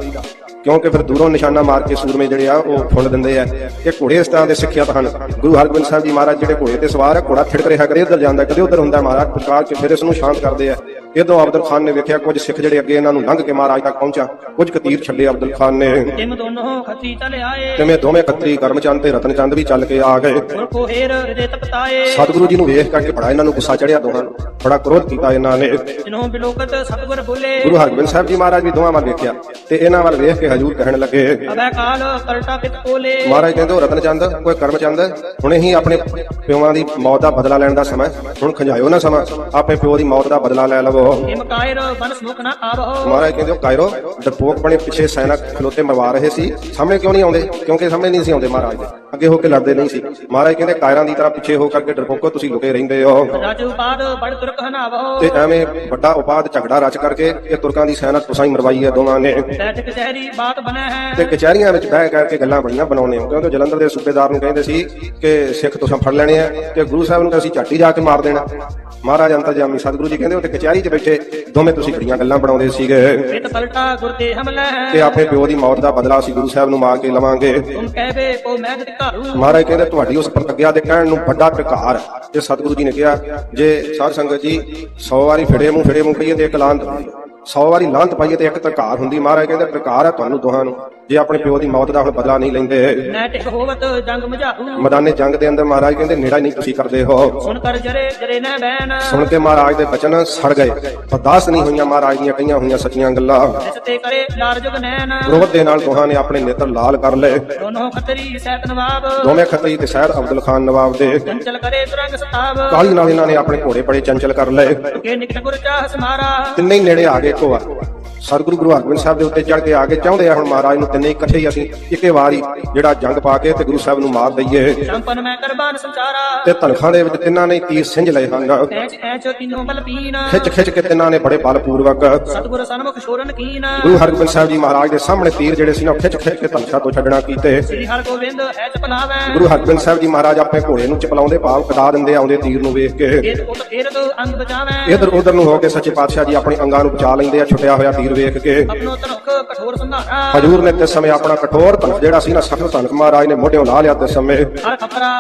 ਕਿਉਂਕਿ ਫਿਰ ਦੂਰੋਂ ਨਿਸ਼ਾਨਾ ਮਾਰ ਕੇ ਸੂਰਮੇ ਜਿਹੜੇ ਆ ਉਹ ਫੁੱਲ ਦਿੰਦੇ ਆ। ਇਹ ਘੋੜੇ ਇਸ ਤਰ੍ਹਾਂ ਦੇ ਸਿੱਖਿਆ ਹਨ। ਗੁਰੂ ਹਰਗੋਬਿੰਦ ਸਾਹਿਬ ਜੀ ਮਹਾਰਾਜ ਜਿਹੜੇ ਘੋੜੇ ਤੇ ਸਵਾਰ ਆ ਘੋੜਾ ਥਿੜਕ ਰਿਹਾ ਕਦੇ ਉੱਧਰ ਜਾਂਦਾ ਕਦੇ ਉੱਧਰ ਹੁੰਦਾ ਮਹਾਰਾਜ ਪੁਚਕਾਰ ਚ ਫਿਰ ਇਸ ਨੂੰ ਸ਼ਾਂਤ ਕਰਦੇ ਆ। ਇਦੋਂ ਅਬਦੁਲ ਖਾਨ ਨੇ ਵੇਖਿਆ ਕੁਝ ਸਿੱਖ ਜਿਹੜੇ ਅੱਗੇ ਇਹਨਾਂ ਨੂੰ ਲੰਘ ਕੇ ਮਹਾਰਾਜ ਤੱਕ ਪਹੁੰਚਾ ਕੁਝ ਕਤੀਰ ਛੱਡੇ ਅਬਦੁਲ ਖਾਨ ਨੇ। ਤਿਮ ਦੋਨੋਂ ਖੱਤੀ ਚਲ ਆਏ। ਜਿਵੇਂ ਦੋਵੇਂ ਖੱਤਰੀ ਕਰਮਚੰਦ ਤੇ ਰਤਨਚੰਦ ਵੀ ਚੱਲ ਕੇ ਆ ਗਏ। ਕੋ ਸਤਿਗੁਰੂ ਜੀ ਨੂੰ ਵੇਖ ਕਰਕੇ ਬੜਾ ਇਹਨਾਂ ਨੂੰ ਗੁੱਸਾ ਚੜਿਆ ਦੋਹਾਂ ਨੂੰ। ਬੜਾ ਕ੍ਰੋਧ ਕੀਤਾ ਇਹਨਾਂ ਨੇ। ਜਿਨੋਂ ਬਿਲੋਕਤ ਸਤਿਗੁਰ ਬੋਲੇ। ਗੁਰੂ ਹਰਗੋਬਿੰਦ ਸਾਹਿਬ ਜੀ ਮਹਾਰਾਜ ਵੀ ਦੋਵਾਂ ਵੱਲ ਵੇਖਿਆ ਤੇ ਇਹਨਾਂ ਵੱਲ ਵੇਖ ਕੇ ਹਜੂਰ ਕਹਿਣ ਲੱਗੇ ਅਬੈ ਕਾਲ ਕਰਟਾ ਕਿਤ ਕੋਲੇ। ਮਹਾਰਾਜ ਕਹਿੰਦੇ ਉਹ ਰਤਨਚੰਦ ਕੋਈ ਕਰਮਚੰਦ ਹੁਣੇ ਹੀ ਆਪਣੇ ਪਿਓਾਂ ਦੀ ਮੌਤ ਦਾ ਬਦਲਾ ਲੈਣ ਦਾ ਸਮਾਂ ਹੈ। ਹੁਣ ਖੰਜਾਇਓ ਨਾ ਸਮਾਂ ਆਪਣੇ ਪਿਓ ਦੀ ਮੌਤ ਦਾ ਬਦਲਾ ਲੈ ਲਵੋ। ਹਿਮ ਕਾਇਰ ਨਾ ਮਹਾਰਾਜ ਕਹਿੰਦੇ ਉਹ ਕਾਇਰੋ ਡਰਪੋਕ ਬਣੇ ਪਿੱਛੇ ਸੈਨਿਕ ਖਲੋਤੇ ਮਰਵਾ ਰਹੇ ਸੀ। ਸਾਹਮਣੇ ਕਿਉਂ ਨਹੀਂ ਆਉਂਦੇ? ਕਿਉਂਕਿ ਸਾਹਮਣੇ ਨਹੀਂ ਸੀ ਆਉਂਦੇ ਮਹਾਰਾਜ ਦੇ। ਅੱਗੇ ਹੋ ਕੇ ਲੜਦੇ ਨਹੀਂ ਸੀ। ਮਹਾਰਾਜ ਕਹਿੰਦੇ ਕਾਇਰਾਂ ਦੀ ਤਰ੍ਹਾਂ ਪਿੱਛੇ ਹੋ ਕਰਕੇ ਡਰਪੋਕੋ ਤੁਸੀਂ ਲੁਕੇ ਰਹਿੰਦੇ ਹੋ। ਰਾਜੂ ਪਾਦ ਬੜ ਤੁਰਕ ਹਨਾਵਹੁ ਤੇ ਐਵੇਂ ਵੱਡਾ ਉਪਾਦ ਝਗੜਾ ਰਚ ਕਰਕੇ ਇਹ ਤੁਰਕਾਂ ਦੀ ਸੈਨਤ ਤੁਸਾਂ ਹੀ ਮਰਵਾਈ ਹੈ ਦੋਵਾਂ ਨੇ। ਬੈਠ ਕਚਹਿਰੀ ਬਾਤ ਬਨੈ ਤੇ ਕਚਹਿਰੀਆਂ ਵਿੱਚ ਬਹਿ ਕਰਕੇ ਗੱਲਾਂ ਬੜੀਆਂ ਬਣਾਉਣੇ ਹੋ ਕਿਉਂਕਿ ਜਲੰਧਰ ਦੇ ਸੂਬੇਦਾਰ ਨੂੰ ਕਹਿੰਦੇ ਸੀ ਕਿ ਸਿੱਖ ਤੁਸੀਂ ਫੜ ਲੈਣੇ ਆ ਤੇ ਗੁਰੂ ਸਾਹਿਬ ਨੂੰ ਤਾਂ ਅਸੀਂ ਝੱਟ ਜਾ ਕੇ ਮਾਰ ਦੇਣਾ। ਮਹਾਰਾਜ ਅੰਤਰਜਾਮੀ ਸਤਿਗੁਰੂ ਜੀ ਕਹਿੰਦੇ ਉੱਥੇ ਕਚਹਿਰੀ 'ਚ ਬੈਠੇ ਦੋਵੇਂ ਤੁਸੀਂ ਬੜੀਆਂ ਗੱਲਾਂ ਬਣਾਉਂਦੇ ਸੀਗੇ? ਇਤ ਪਲਟਾ ਗੁਰ ਤੇ ਹਮਲੇ ਤੇ ਆਪਣੇ ਪਿਓ ਦੀ ਮੌਤ ਦਾ ਬਦਲਾ ਅਸੀਂ ਗੁਰੂ ਸਾਹਿਬ ਨੂੰ ਮਾਰ ਕੇ ਲਵਾਂਗੇ। ਤੁਮ ਕਹਿਵੇ ਕੋ ਮੈਂ ਧਿਕਾਰੂ ਮਹਾਰਾਜ ਕਹਿੰਦੇ ਤੁਹਾਡੀ ਉਸ ਪ੍ਰਤੱਗਿਆ ਦੇ ਕਹਿਣ ਨੂੰ ਵੱਡਾ ਪ੍ਰਕਾਰ ਤੇ ਸਤਿਗੁਰੂ ਜੀ ਨੇ ਕਿਹਾ ਜੇ ਸਾਧ ਸੰਗਤ ਜੀ 100 ਵਾਰੀ ਫਿੜੇ ਮੂੰਹ ਫਿੜੇ ਮੂੰਹ ਕਹੀਏ ਤੇ ਇੱਕ ਲਾਂਤ 100 ਵਾਰੀ ਲਾਂਤ ਪਾਈਏ ਤੇ ਇੱਕ ਪ੍ਰਕਾਰ ਹੁੰਦੀ ਮਹਾਰਾਜ ਕਹਿੰਦੇ ਪ੍ਰਕਾਰ ਹੈ ਤੁਹਾਨੂੰ ਦੋਹਾਂ ਨੂੰ। ਜੇ ਆਪਣੇ ਪਿਓ ਦੀ ਮੌਤ ਦਾ ਹੁਣ ਬਦਲਾ ਨਹੀਂ ਲੈਂਦੇ। ਮੈਂ ਟਿਕ ਹੋਵਤ ਜੰਗ ਮਝਾਰੂ ਮੈਦਾਨੇ ਜੰਗ ਦੇ ਅੰਦਰ ਮਹਾਰਾਜ ਕਹਿੰਦੇ ਨੇੜਾ ਨਹੀਂ ਤੁਸੀਂ ਕਰਦੇ ਹੋ। ਸੁਣ ਕਰ ਜਰੇ ਜਰੇ ਨਾ ਬੈਨ ਸੁਣ ਕੇ ਮਹਾਰਾਜ ਦੇ ਬਚਨ ਸੜ ਗਏ। ਬਰਦਾਸ਼ਤ ਨਹੀਂ ਹੋਈਆਂ ਮਹਾਰਾਜ ਦੀਆਂ ਕਈਆਂ ਹੋਈਆਂ ਸੱਚੀਆਂ ਗੱਲਾਂ। ਤੇ ਕਰੇ ਲਾਰ ਜੁਗ ਨੈਣ। ਕ੍ਰੋਧ ਦੇ ਨਾਲ ਦੋਹਾਂ ਨੇ ਆਪਣੇ ਨੇਤਰ ਲਾਲ ਕਰ ਲਏ। ਦੋਨੋਂ ਖੱਤਰੀ ਸੈਤ ਨਵਾਬ। ਦੋਵੇਂ ਖੱਤਰੀ ਤੇ ਸ਼ਹਿਰ ਅਬਦੁਲ ਖਾਨ ਨਵਾਬ ਦੇ। ਚੰਚਲ ਕਰੇ ਤੁਰੰਗ ਸਤਾਬ। ਕਾਲੀ ਨਾਲ ਇਹਨਾਂ ਨੇ ਆਪਣੇ ਘੋੜੇ ਬੜੇ ਚੰਚਲ ਕਰ ਲਏ। ਕੇ ਨਿਕਟ ਗੁਰ ਚਾਹ ਸਮਾਰਾ। ਤਿੰਨੇ ਨੇੜੇ ਆ ਗਏ। ਇੱਕੋ ਵਾਰ ਸਤਿਗੁਰੂ ਗੁਰੂ ਹਰਗੋਬਿੰਦ ਸਾਹਿਬ ਦੇ ਉੱਤੇ ਚੜ ਕੇ ਆ ਕੇ ਚਾਹੁੰਦੇ ਆ ਹੁਣ ਮਹਾਰਾਜ ਨੂੰ ਤਿੰਨੇ ਹੀ ਇਕੱਠੇ ਹੀ ਅਸੀਂ ਇੱਕੇ ਵਾਰੀ ਜਿਹੜਾ ਜੰਗ ਪਾ ਕੇ ਤੇ ਗੁਰੂ ਸਾਹਿਬ ਨੂੰ ਮਾਰ ਦਈਏ। ਸੰਪਨ ਮੈਂ ਕਰਬਾਨ ਸੰਚਾਰਾ। ਤੇ ਤਨਖਾਂ ਦੇ ਵਿੱਚ ਤਿੰਨਾਂ ਨੇ ਤੀਰ ਸਿੰਝ ਲਏ ਹਨ। ਬਲ ਖਿੱਚ ਖਿੱਚ ਕੇ ਤਿੰਨਾਂ ਨੇ ਬੜੇ ਬਲਪੂਰਵਕ ਸਤਿਗੁਰ ਸਨਮੁਖ ਸ਼ੋਰਨ ਕੀਨ। ਗੁਰੂ ਹਰਗੋਬਿੰਦ ਸਾਹਿਬ ਜੀ ਮਹਾਰਾਜ ਦੇ ਸਾਹਮਣੇ ਤੀਰ ਜਿਹੜੇ ਸੀ ਨਾ ਖਿੱਚ ਖਿੱਚ ਕੇ ਧਨਸ਼ਾ ਤੋਂ ਛੱਡਣਾ ਕੀਤੇ। ਸ੍ਰੀ ਹਰਿ ਗੋਬਿੰਦ ਐਚ ਪਲਾਵੈ ਗੁਰੂ ਹਰਗੋਬਿੰਦ ਸਾਹਿਬ ਜੀ ਮਹਾਰਾਜ ਆਪਣੇ ਘੋੜੇ ਨੂੰ ਚਪਲਾਉਂਦੇ ਭਾਵ ਕਟਾ ਦਿੰਦੇ ਆਉਂਦੇ ਤੀਰ ਨੂੰ ਵੇਖ ਕੇ। ਇਧਰ ਉਧਰ ਨੂੰ ਹੋ ਕੇ ਸੱਚੇ ਪਾਤਸ਼ਾਹ ਜੀ ਆਪਣੀ ਅੰਗਾਂ ਨੂੰ ਬਚਾ ਲੈਂਦੇ ਆ ਛੁੱਟਿਆ ਹੋਇਆ ਤੀਰ ਵੇਖ ਕੇ। ਆਪਣੋ ਤਨੁਖ ਕਠੋਰ ਸੰਧਾਰਾ। ਹਜੂਰ ਨੇ ਤੇ ਸਮੇਂ ਆਪਣਾ ਕਠੋਰ ਧਨੁਖ ਜਿਹੜਾ ਸੀ ਨਾ ਸਖਤ ਧਨੁਖ ਮਹਾਰਾਜ ਨੇ ਮੋਢਿਓਂ ਲਾ ਲਿਆ ਤੇ ਸਮੇਂ। ਖਪਰਾ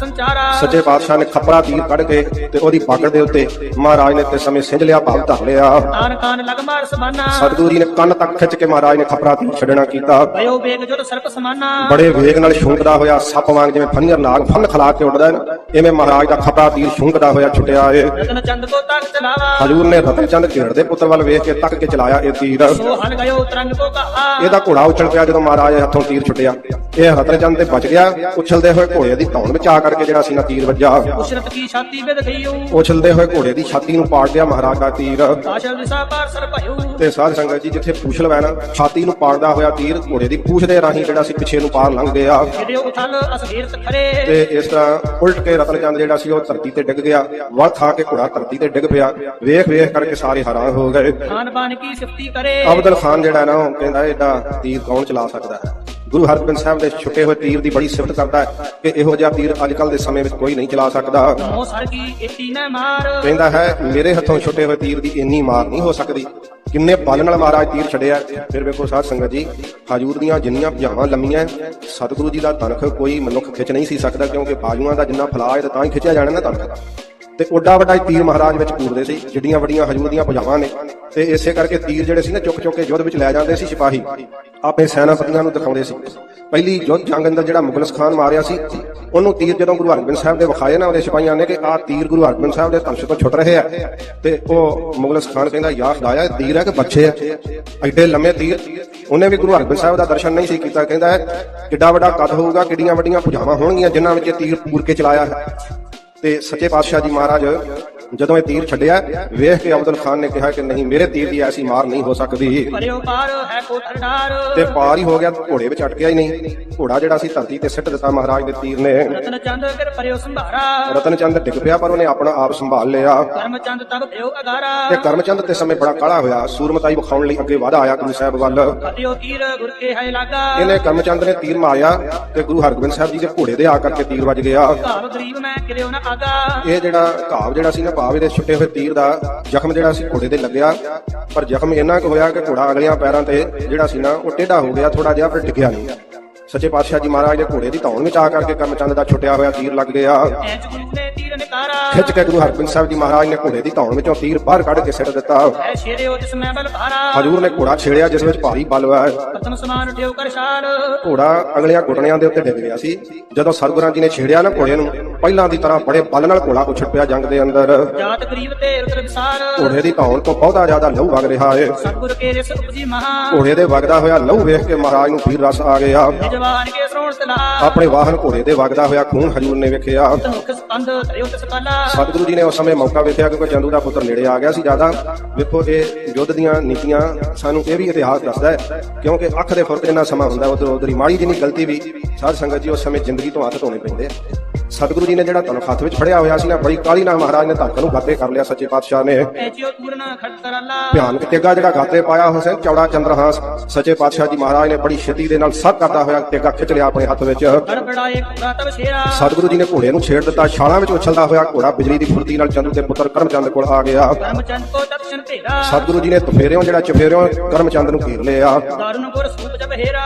ਸੰਚਾਰਾ। ਸੱਚੇ ਪਾਤਸ਼ਾਹ ਨੇ ਖੱਪਰਾ ਤੀਰ ਕੱਢ ਕੇ ਤੇ ਉਹਦੀ ਪੱਗ ਦੇ ਉੱਤੇ ਮਹਾਰਾਜ ਨੇ ਤੇ ਸਮੇਂ ਸਿੰਝ ਲਿਆ ਭਾਵ ਧਰ ਲਿਆ। ਤਾਨ ਕਾਨ ਲਗ ਮਾਰ ਸਮਾਨਾ ਸਤਿਗੁਰੂ ਜੀ ਨੇ ਕੰਨ ਤੱਕ ਖਿੱਚ ਕੇ ਮਹਾਰਾਜ ਨੇ ਖੱਪਰਾ ਤੀਰ ਛੱਡਣਾ ਕੀਤਾ। ਭਇਓ ਵੇਗ ਜੁਰ ਸਰਪ ਸਮਾਨਾ। ਬੜੇ ਵੇਗ ਨਾਲ ਛੁੰਕਦਾ ਹੋਇਆ ਸੱਪ ਵਾਂਗ ਜਿਵੇਂ ਫਨੀਅਰ ਨਾਗ ਫਨ ਖਲਾ ਕੇ ਉੱਡਦਾ ਹੈ ਨਾ ਐਵੇਂ ਮਹਾਰਾਜ ਦਾ ਖੱਪਰਾ ਤੀਰ ਛੁੰਕਦਾ ਹੋਇਆ ਛੁੱਟਿਆ ਏ। ਰਤਨ ਚੰਦ ਹਜੂਰ ਨੇ ਰਤਨ ਚੰਦ ਘੇੜ ਦੇ ਪੁੱਤਰ ਵੱਲ ਵੇਖ ਕੇ ਤੱਕ ਕੇ ਚਲਾਇਆ ਇਹ ਤੀਰ। ਸੋ ਹਲ ਗਇਓ ਤਰੰਗ ਕੋ ਕਹਾ। ਇਹਦਾ ਘੋੜਾ ਉਛਲ ਪਿਆ ਜਦੋਂ ਮਹਾਰਾਜ ਹੱਥੋਂ ਤੀਰ ਛੁੱਟਿਆ। ਇਹ ਚੰਦ ਤੇ ਬਚ ਗਿਆ। ਉਛਲਦੇ ਹੋਏ ਘੋੜੇ ਦੀ ਧੌਣ ਵਿੱਚ ਆ ਕਰਕੇ ਜਿਹੜਾ ਸੀ ਨਾ ਤੀਰ ਵੱਜਾ। ਉਸ਼ਰਤ ਕੀ ਛਾਤੀ ਬਿਦ ਗਈਓ? ਉਛਲਦੇ ਹੋਏ ਘੋੜੇ ਦੀ ਛਾਤੀ ਨੂੰ ਪਾੜ ਗਿਆ ਮਹਾਰਾਜ ਦਾ ਤੀਰ। ਆਸ਼ਲ ਦਿਸਾ ਪਾਰ ਸਰ ਭਇਓ। ਤੇ ਸਾਧ ਸੰਗਤ ਜੀ ਜਿੱਥੇ ਪੂਛਲ ਵੈ ਨਾ ਛਾਤੀ ਨੂੰ ਪਾੜਦਾ ਹੋਇਆ ਤੀਰ ਘੋੜੇ ਦੀ ਪੂਛ ਦੇ ਰਾਹੀਂ ਜਿਹੜਾ ਸੀ ਪਿੱਛੇ ਨੂੰ ਪਾਰ ਲੰਘ ਗਿਆ। ਉਥਲ ਖਰੇ ਤੇ ਇਸ ਤਰ੍ਹਾਂ ਉਲਟ ਕੇ ਰਤਨ ਚੰਦ ਜਿਹੜਾ ਸੀ ਉਹ ਧਰਤੀ ਤੇ ਡਿੱਗ ਗਿਆ। ਵਲ ਖਾ ਕੇ ਘੋੜਾ ਧਰਤੀ ਤੇ ਡਿੱਗ ਪਿਆ। ਵੇਖ ਵੇਖ ਕਰਕੇ ਸਾਰੇ ਹੈਰਾਨ ਹੋ ਗਏ। ਖਾਨ ਬਾਨ ਕੀ ਸਿਫਤੀ ਕਰੇ? ਅਬਦੁਲ ਖਾਨ ਜਿਹੜਾ ਨਾ ਉਹ ਕਹਿੰਦਾ ਇਹਦਾ ਤੀਰ ਕੌਣ ਚਲਾ ਸਕਦਾ? ਹੈ ਗੁਰੂ ਹਰਗੋਬਿੰਦ ਸਾਹਿਬ ਦੇ ਛੁੱਟੇ ਹੋਏ ਤੀਰ ਦੀ ਬੜੀ ਸਿਫਤ ਕਰਦਾ ਹੈ ਕਿ ਇਹੋ ਜਿਹਾ ਤੀਰ ਅੱਜ ਕੱਲ ਦੇ ਸਮੇਂ ਵਿੱਚ ਕੋਈ ਨਹੀਂ ਚਲਾ ਸਕਦਾ। ਮੋ ਸਰ ਕੀ ਏਤੀ ਨਾ ਮਾਰ। ਕਹਿੰਦਾ ਹੈ ਮੇਰੇ ਹੱਥੋਂ ਛੁੱਟੇ ਹੋਏ ਤੀਰ ਦੀ ਇੰਨੀ ਮਾਰ ਨਹੀਂ ਹੋ ਸਕਦੀ। ਕਿੰਨੇ ਬਲ ਨਾਲ ਮਹਾਰਾਜ ਤੀਰ ਛੜਿਆ ਫਿਰ ਵੇਖੋ ਸਾਧ ਸੰਗਤ ਜੀ ਹਜੂਰ ਦੀਆਂ ਜਿੰਨੀਆਂ ਭਜਾਵਾਂ ਲੰਮੀਆਂ ਸਤਿਗੁਰੂ ਜੀ ਦਾ ਤਨਖ ਕੋਈ ਮਨੁੱਖ ਖਿੱਚ ਨਹੀਂ ਸੀ ਸਕਦਾ ਕਿਉਂਕਿ ਬਾਜੂਆਂ ਦਾ ਜਿੰਨਾ ਫਲਾ ਹੈ ਤਾਂ ਹੀ ਖਿੱਚਿਆ ਜਾਣਾ ਨਾ ਤਨਖ ਤੇ ਓਡਾ ਵੱਡਾ ਹੀ ਤੀਰ ਮਹਾਰਾਜ ਵਿੱਚ ਪੂਰਦੇ ਸੀ, ਜਿੱਡੀਆਂ ਵੱਡੀਆਂ ਹਜੂਰ ਦੀਆਂ ਭਜਾਵਾਂ ਨੇ। ਤੇ ਇਸੇ ਕਰਕੇ ਤੀਰ ਜਿਹੜੇ ਸੀ ਨਾ, ਚੁੱਕ ਚੁੱਕ ਕੇ ਯੁੱਧ ਵਿੱਚ ਲੈ ਜਾਂਦੇ ਸੀ ਸਿਪਾਹੀ। ਆਪਣੇ ਸੈਨਾਪਤੀਆਂ ਨੂੰ ਦਿਖਾਉਂਦੇ ਸੀ। ਪਹਿਲੀ ਯੁੱਧ ਜੰਗ ਅੰਦਰ ਜਿਹੜਾ ਮੁਗਲਸ ਖਾਨ ਮਾਰਿਆ ਸੀ, ਉਹਨੂੰ ਤੀਰ ਜਦੋਂ ਗੁਰੂ ਹਰਗੋਬਿੰਦ ਸਾਹਿਬ ਦੇ ਵਿਖਾਏ ਨਾ, ਉਹਦੇ ਸਿਪਾਹੀਆਂ ਨੇ ਕਿ ਆਹ ਤੀਰ ਗੁਰੂ ਹਰਗੋਬਿੰਦ ਸਾਹਿਬ ਦੇ ਧਨੁਸ਼ ਤੋਂ ਛੁੱਟ ਰਹੇ ਆ। ਤੇ ਉਹ ਮੁਗਲਸ ਖਾਨ ਕਹਿੰਦਾ ਯਾ ਖੁਦਾਇਆ ਤੀਰ ਹੈ ਕਿ ਬੱਚੇ ਆ? ਐਡੇ ਲੰਮੇ ਤੀਰ। ਉਹਨੇ ਵੀ ਗੁਰੂ ਹਰਗੋਬਿੰਦ ਸਾਹਿਬ ਦਾ ਦਰਸ਼ਨ ਨਹੀਂ ਸੀ ਕੀਤਾ। ਕਹਿੰਦਾ ਕਿੱਡਾ ਵੱਡਾ ਕੱਦ ਹੋਊਗਾ, ਕਿੱਡੀਆਂ ਵੱਡੀਆਂ ਭੁਜਾਵਾਂ ਹੋਣਗੀਆਂ, ਜਿਨ੍ਹਾਂ ਵਿੱਚ ਤੀਰ ਪੂਰ ਕੇ ਚਲਾਇਆ ਹੈ? ਤੇ ਸੱਚੇ ਪਾਤਸ਼ਾਹ ਜੀ ਮਹਾਰਾਜ ਜਦੋਂ ਇਹ ਤੀਰ ਛੱਡਿਆ ਵੇਖ ਕੇ ਅਬਦੁਲ ਖਾਨ ਨੇ ਕਿਹਾ ਕਿ ਨਹੀਂ ਮੇਰੇ ਤੀਰ ਦੀ ਐਸੀ ਮਾਰ ਨਹੀਂ ਹੋ ਸਕਦੀ। ਤੇ ਪਾਰ ਹੀ ਹੋ ਗਿਆ ਘੋੜੇ ਵਿੱਚ ਅਟਕਿਆ ਹੀ ਨਹੀਂ। ਘੋੜਾ ਜਿਹੜਾ ਸੀ ਧਰਤੀ ਤੇ ਸਿੱਟ ਦਿੱਤਾ ਮਹਾਰਾਜ ਦੇ ਤੀਰ ਨੇ। ਰਤਨ ਚੰਦ ਫਿਰ ਭਰਿਓ ਸੰਭਾਰਾ। ਰਤਨ ਚੰਦ ਡਿੱਗ ਪਿਆ ਪਰ ਉਹਨੇ ਆਪਣਾ ਆਪ ਸੰਭਾਲ ਲਿਆ। ਕਰਮ ਚੰਦ ਤਬ ਭਇਓ ਅਗਾਰਾ ਤੇ ਕਰਮਚੰਦ ਤੇ ਸਮੇਂ ਬੜਾ ਕਾਲਾ ਹੋਇਆ। ਸੂਰਮਤਾਈ ਵਿਖਾਉਣ ਲਈ ਅੱਗੇ ਵਧ ਆਇਆ ਗੁਰੂ ਸਾਹਿਬ ਵੱਲ। ਭਰਿਓ ਤੀਰ ਗੁਰ ਕੇ ਹੈ ਲਾਗਾ ਇਹਨੇ ਕਰਮਚੰਦ ਨੇ ਤੀਰ ਮਾਰਿਆ ਤੇ ਗੁਰੂ ਹਰਗੋਬਿੰਦ ਸਾਹਿਬ ਜੀ ਦੇ ਘੋੜੇ ਦੇ ਆ ਕਰਕੇ ਤੀਰ ਵੱਜ ਗਿਆ। ਘਾਲ ਗਰੀਬ ਮੈਂ ਕਿਰਿਓ ਨਾ ਆਗਾ। ਇਹ ਜਿਹੜਾ ਘਾਵ ਜਿਹੜਾ ਸੀ ਨਾ ਭਾਵ ਇਹਦੇ ਛੁੱਟੇ ਹੋਏ ਤੀਰ ਦਾ ਜ਼ਖਮ ਜਿਹੜਾ ਸੀ ਘੋੜੇ ਤੇ ਲੱਗਿਆ। ਪਰ ਜ਼ਖਮ ਇੰਨਾ ਕੁ ਹੋਇਆ ਕਿ ਘੋੜਾ ਅਗਲੀਆਂ ਪੈਰਾਂ ਤੇ ਜਿਹੜਾ ਸੀ ਨਾ, ਉਹ ਟੇਢਾ ਹੋ ਗਿਆ ਥੋੜਾ ਜਿਹਾ ਪਰ ਟਿਕਿਆ ਨਹੀਂ। ਸੱਚੇ ਪਾਤਸ਼ਾਹ ਜੀ ਮਹਾਰਾਜ ਦੇ ਘੋੜੇ ਦੀ ਧੌਣ ਵਿੱਚ ਆ ਕਰਕੇ ਕਰਮਚੰਦ ਦਾ ਛੁੱਟਿਆ ਹੋਇਆ ਤੀਰ ਲੱਗ ਗਿਆ। ਖਿੱਚ ਕੇ ਗੁਰੂ ਹਰਗੋਬਿੰਦ ਸਾਹਿਬ ਜੀ ਮਹਾਰਾਜ ਨੇ ਘੋੜੇ ਦੀ ਧੌਣ ਵਿੱਚੋਂ ਤੀਰ ਬਾਹਰ ਕੱਢ ਕੇ ਸਿੱਟ ਦਿੱਤਾ। ਹਜੂਰ ਨੇ ਘੋੜਾ ਛੇੜਿਆ ਜਿਸ ਵਿੱਚ ਭਾਰੀ ਬਲ ਹੈ। ਘੋੜਾ ਅਗਲੀਆਂ ਘੁਟਣਿਆਂ ਦੇ ਉੱਤੇ ਡਿੱਗ ਗਿਆ ਸੀ। ਜਦੋਂ ਸਤਿਗੁਰਾਂ ਜੀ ਨੇ ਛੇੜਿਆ ਨਾ ਘੋੜੇ ਨੂੰ ਪਹਿਲਾਂ ਦੀ ਤਰ੍ਹਾਂ ਬੜੇ ਬਲ ਨਾਲ ਘੋੜਾ ਉੱਛ ਪਿਆ ਜੰਗ ਦੇ ਅੰਦਰ। ਜਾਤ ਗਰੀਬ ਤੇ ਰੁਦਰ ਵਿਸਾਰ ਘੋੜੇ ਦੀ ਧੌਣ ਤੋਂ ਬਹੁਤਾ ਜ਼ਿਆਦਾ ਲਹੂ ਵਗ ਰਿਹਾ ਹੈ। ਸਤਿਗੁਰ ਕੇ ਰਿਸ ਉਪਜੀ ਮਹਾ। ਘੋੜੇ ਦੇ ਵਗਦਾ ਹੋਇਆ ਲਹੂ ਵੇਖ ਕੇ ਮਹਾਰਾਜ ਨੂੰ ਵੀਰ ਰਸ ਆ ਗਿਆ। ਜਵਾਨ ਕੇ ਆਪਣੇ ਵਾਹਨ ਘੋੜੇ ਦੇ ਵਗਦਾ ਹੋਇਆ ਖੂਨ ਹਜੂਰ ਨੇ ਵੇਖਿਆ। ਸਤਿਗੁਰੂ ਜੀ ਨੇ ਉਸ ਸਮੇਂ ਮੌਕਾ ਵੇਖਿਆ ਕਿਉਂਕਿ ਚੰਦੂ ਦਾ ਪੁੱਤਰ ਨੇੜੇ ਆ ਗਿਆ ਸੀ ਜ਼ਿਆਦਾ। ਵੇਖੋ ਇਹ ਯੁੱਧ ਦੀਆਂ ਨੀਤੀਆਂ ਸਾਨੂੰ ਇਹ ਵੀ ਇਤਿਹਾਸ ਦੱਸਦਾ ਹੈ ਕਿਉਂਕਿ ਅੱਖ ਦੇ ਫੁਰਕ ਜਿੰਨਾ ਸਮਾਂ ਹੁੰਦਾ ਉਧਰ ਉਧਰ ਮਾੜੀ ਜਿਹੀ ਗਲਤੀ ਵੀ ਸਾਧ ਸੰਗਤ ਜੀ ਉਸ ਸਮੇਂ ਜ਼ਿੰਦਗੀ ਤੋਂ ਹੱਥ ਧੋਣੇ ਪੈਂਦੇ। ਆ ਸਤਿਗੁਰੂ ਜੀ ਨੇ ਜਿਹੜਾ ਤੁਹਾਨੂੰ ਹੱਥ ਵਿੱਚ ਫੜਿਆ ਹੋਇਆ ਸੀ ਨਾ ਬੜੀ ਕਾਲੀ ਨਾਲ ਮਹਾਰਾਜ ਨੇ ਧੱਕ ਨੂੰ ਗਾਤੇ ਕਰ ਲਿਆ ਸੱਚੇ ਪਾਤਸ਼ਾਹ ਨੇ। ਭਿਆਨਕ ਤੇਗਾ ਜਿਹੜਾ ਗਾਤੇ ਪਾਇਆ ਹੋਇਆ ਸੀ ਚੌੜਾ ਚੰਦਰਹਾਸ ਸੱਚੇ ਪਾਤਸ਼ਾਹ ਜੀ ਮਹਾਰਾਜ ਨੇ ਬੜੀ ਛੇਤੀ ਦੇ ਨਾਲ ਸਭ ਕਰਦਾ ਹੋਇਆ ਤੇਗਾ ਖਿੱਚ ਲਿਆ ਆਪਣੇ ਹੱਥ ਵਿੱਚ। ਸਤਿਗੁਰੂ ਜੀ ਨੇ ਘੋੜੇ ਨੂੰ ਛੇੜ ਦਿੱਤਾ ਛਾਲਾਂ ਵਿੱਚ ਉਛਲਦਾ ਹੋਇਆ ਘੋੜਾ ਬਿਜਲੀ ਦੀ ਫੁਰਤੀ ਨਾਲ ਚੰਦੂ ਦੇ ਪੁੱਤਰ ਕਰਮਚੰਦ ਕੋਲ ਆ ਗਿਆ। ਸਤਿਗੁਰੂ ਜੀ ਨੇ ਤਫੇਰਿਓਂ ਜਿਹੜਾ ਚਫੇਰਿਓਂ ਕਰਮਚੰਦ ਨੂੰ ਘੇਰ ਲਿਆ।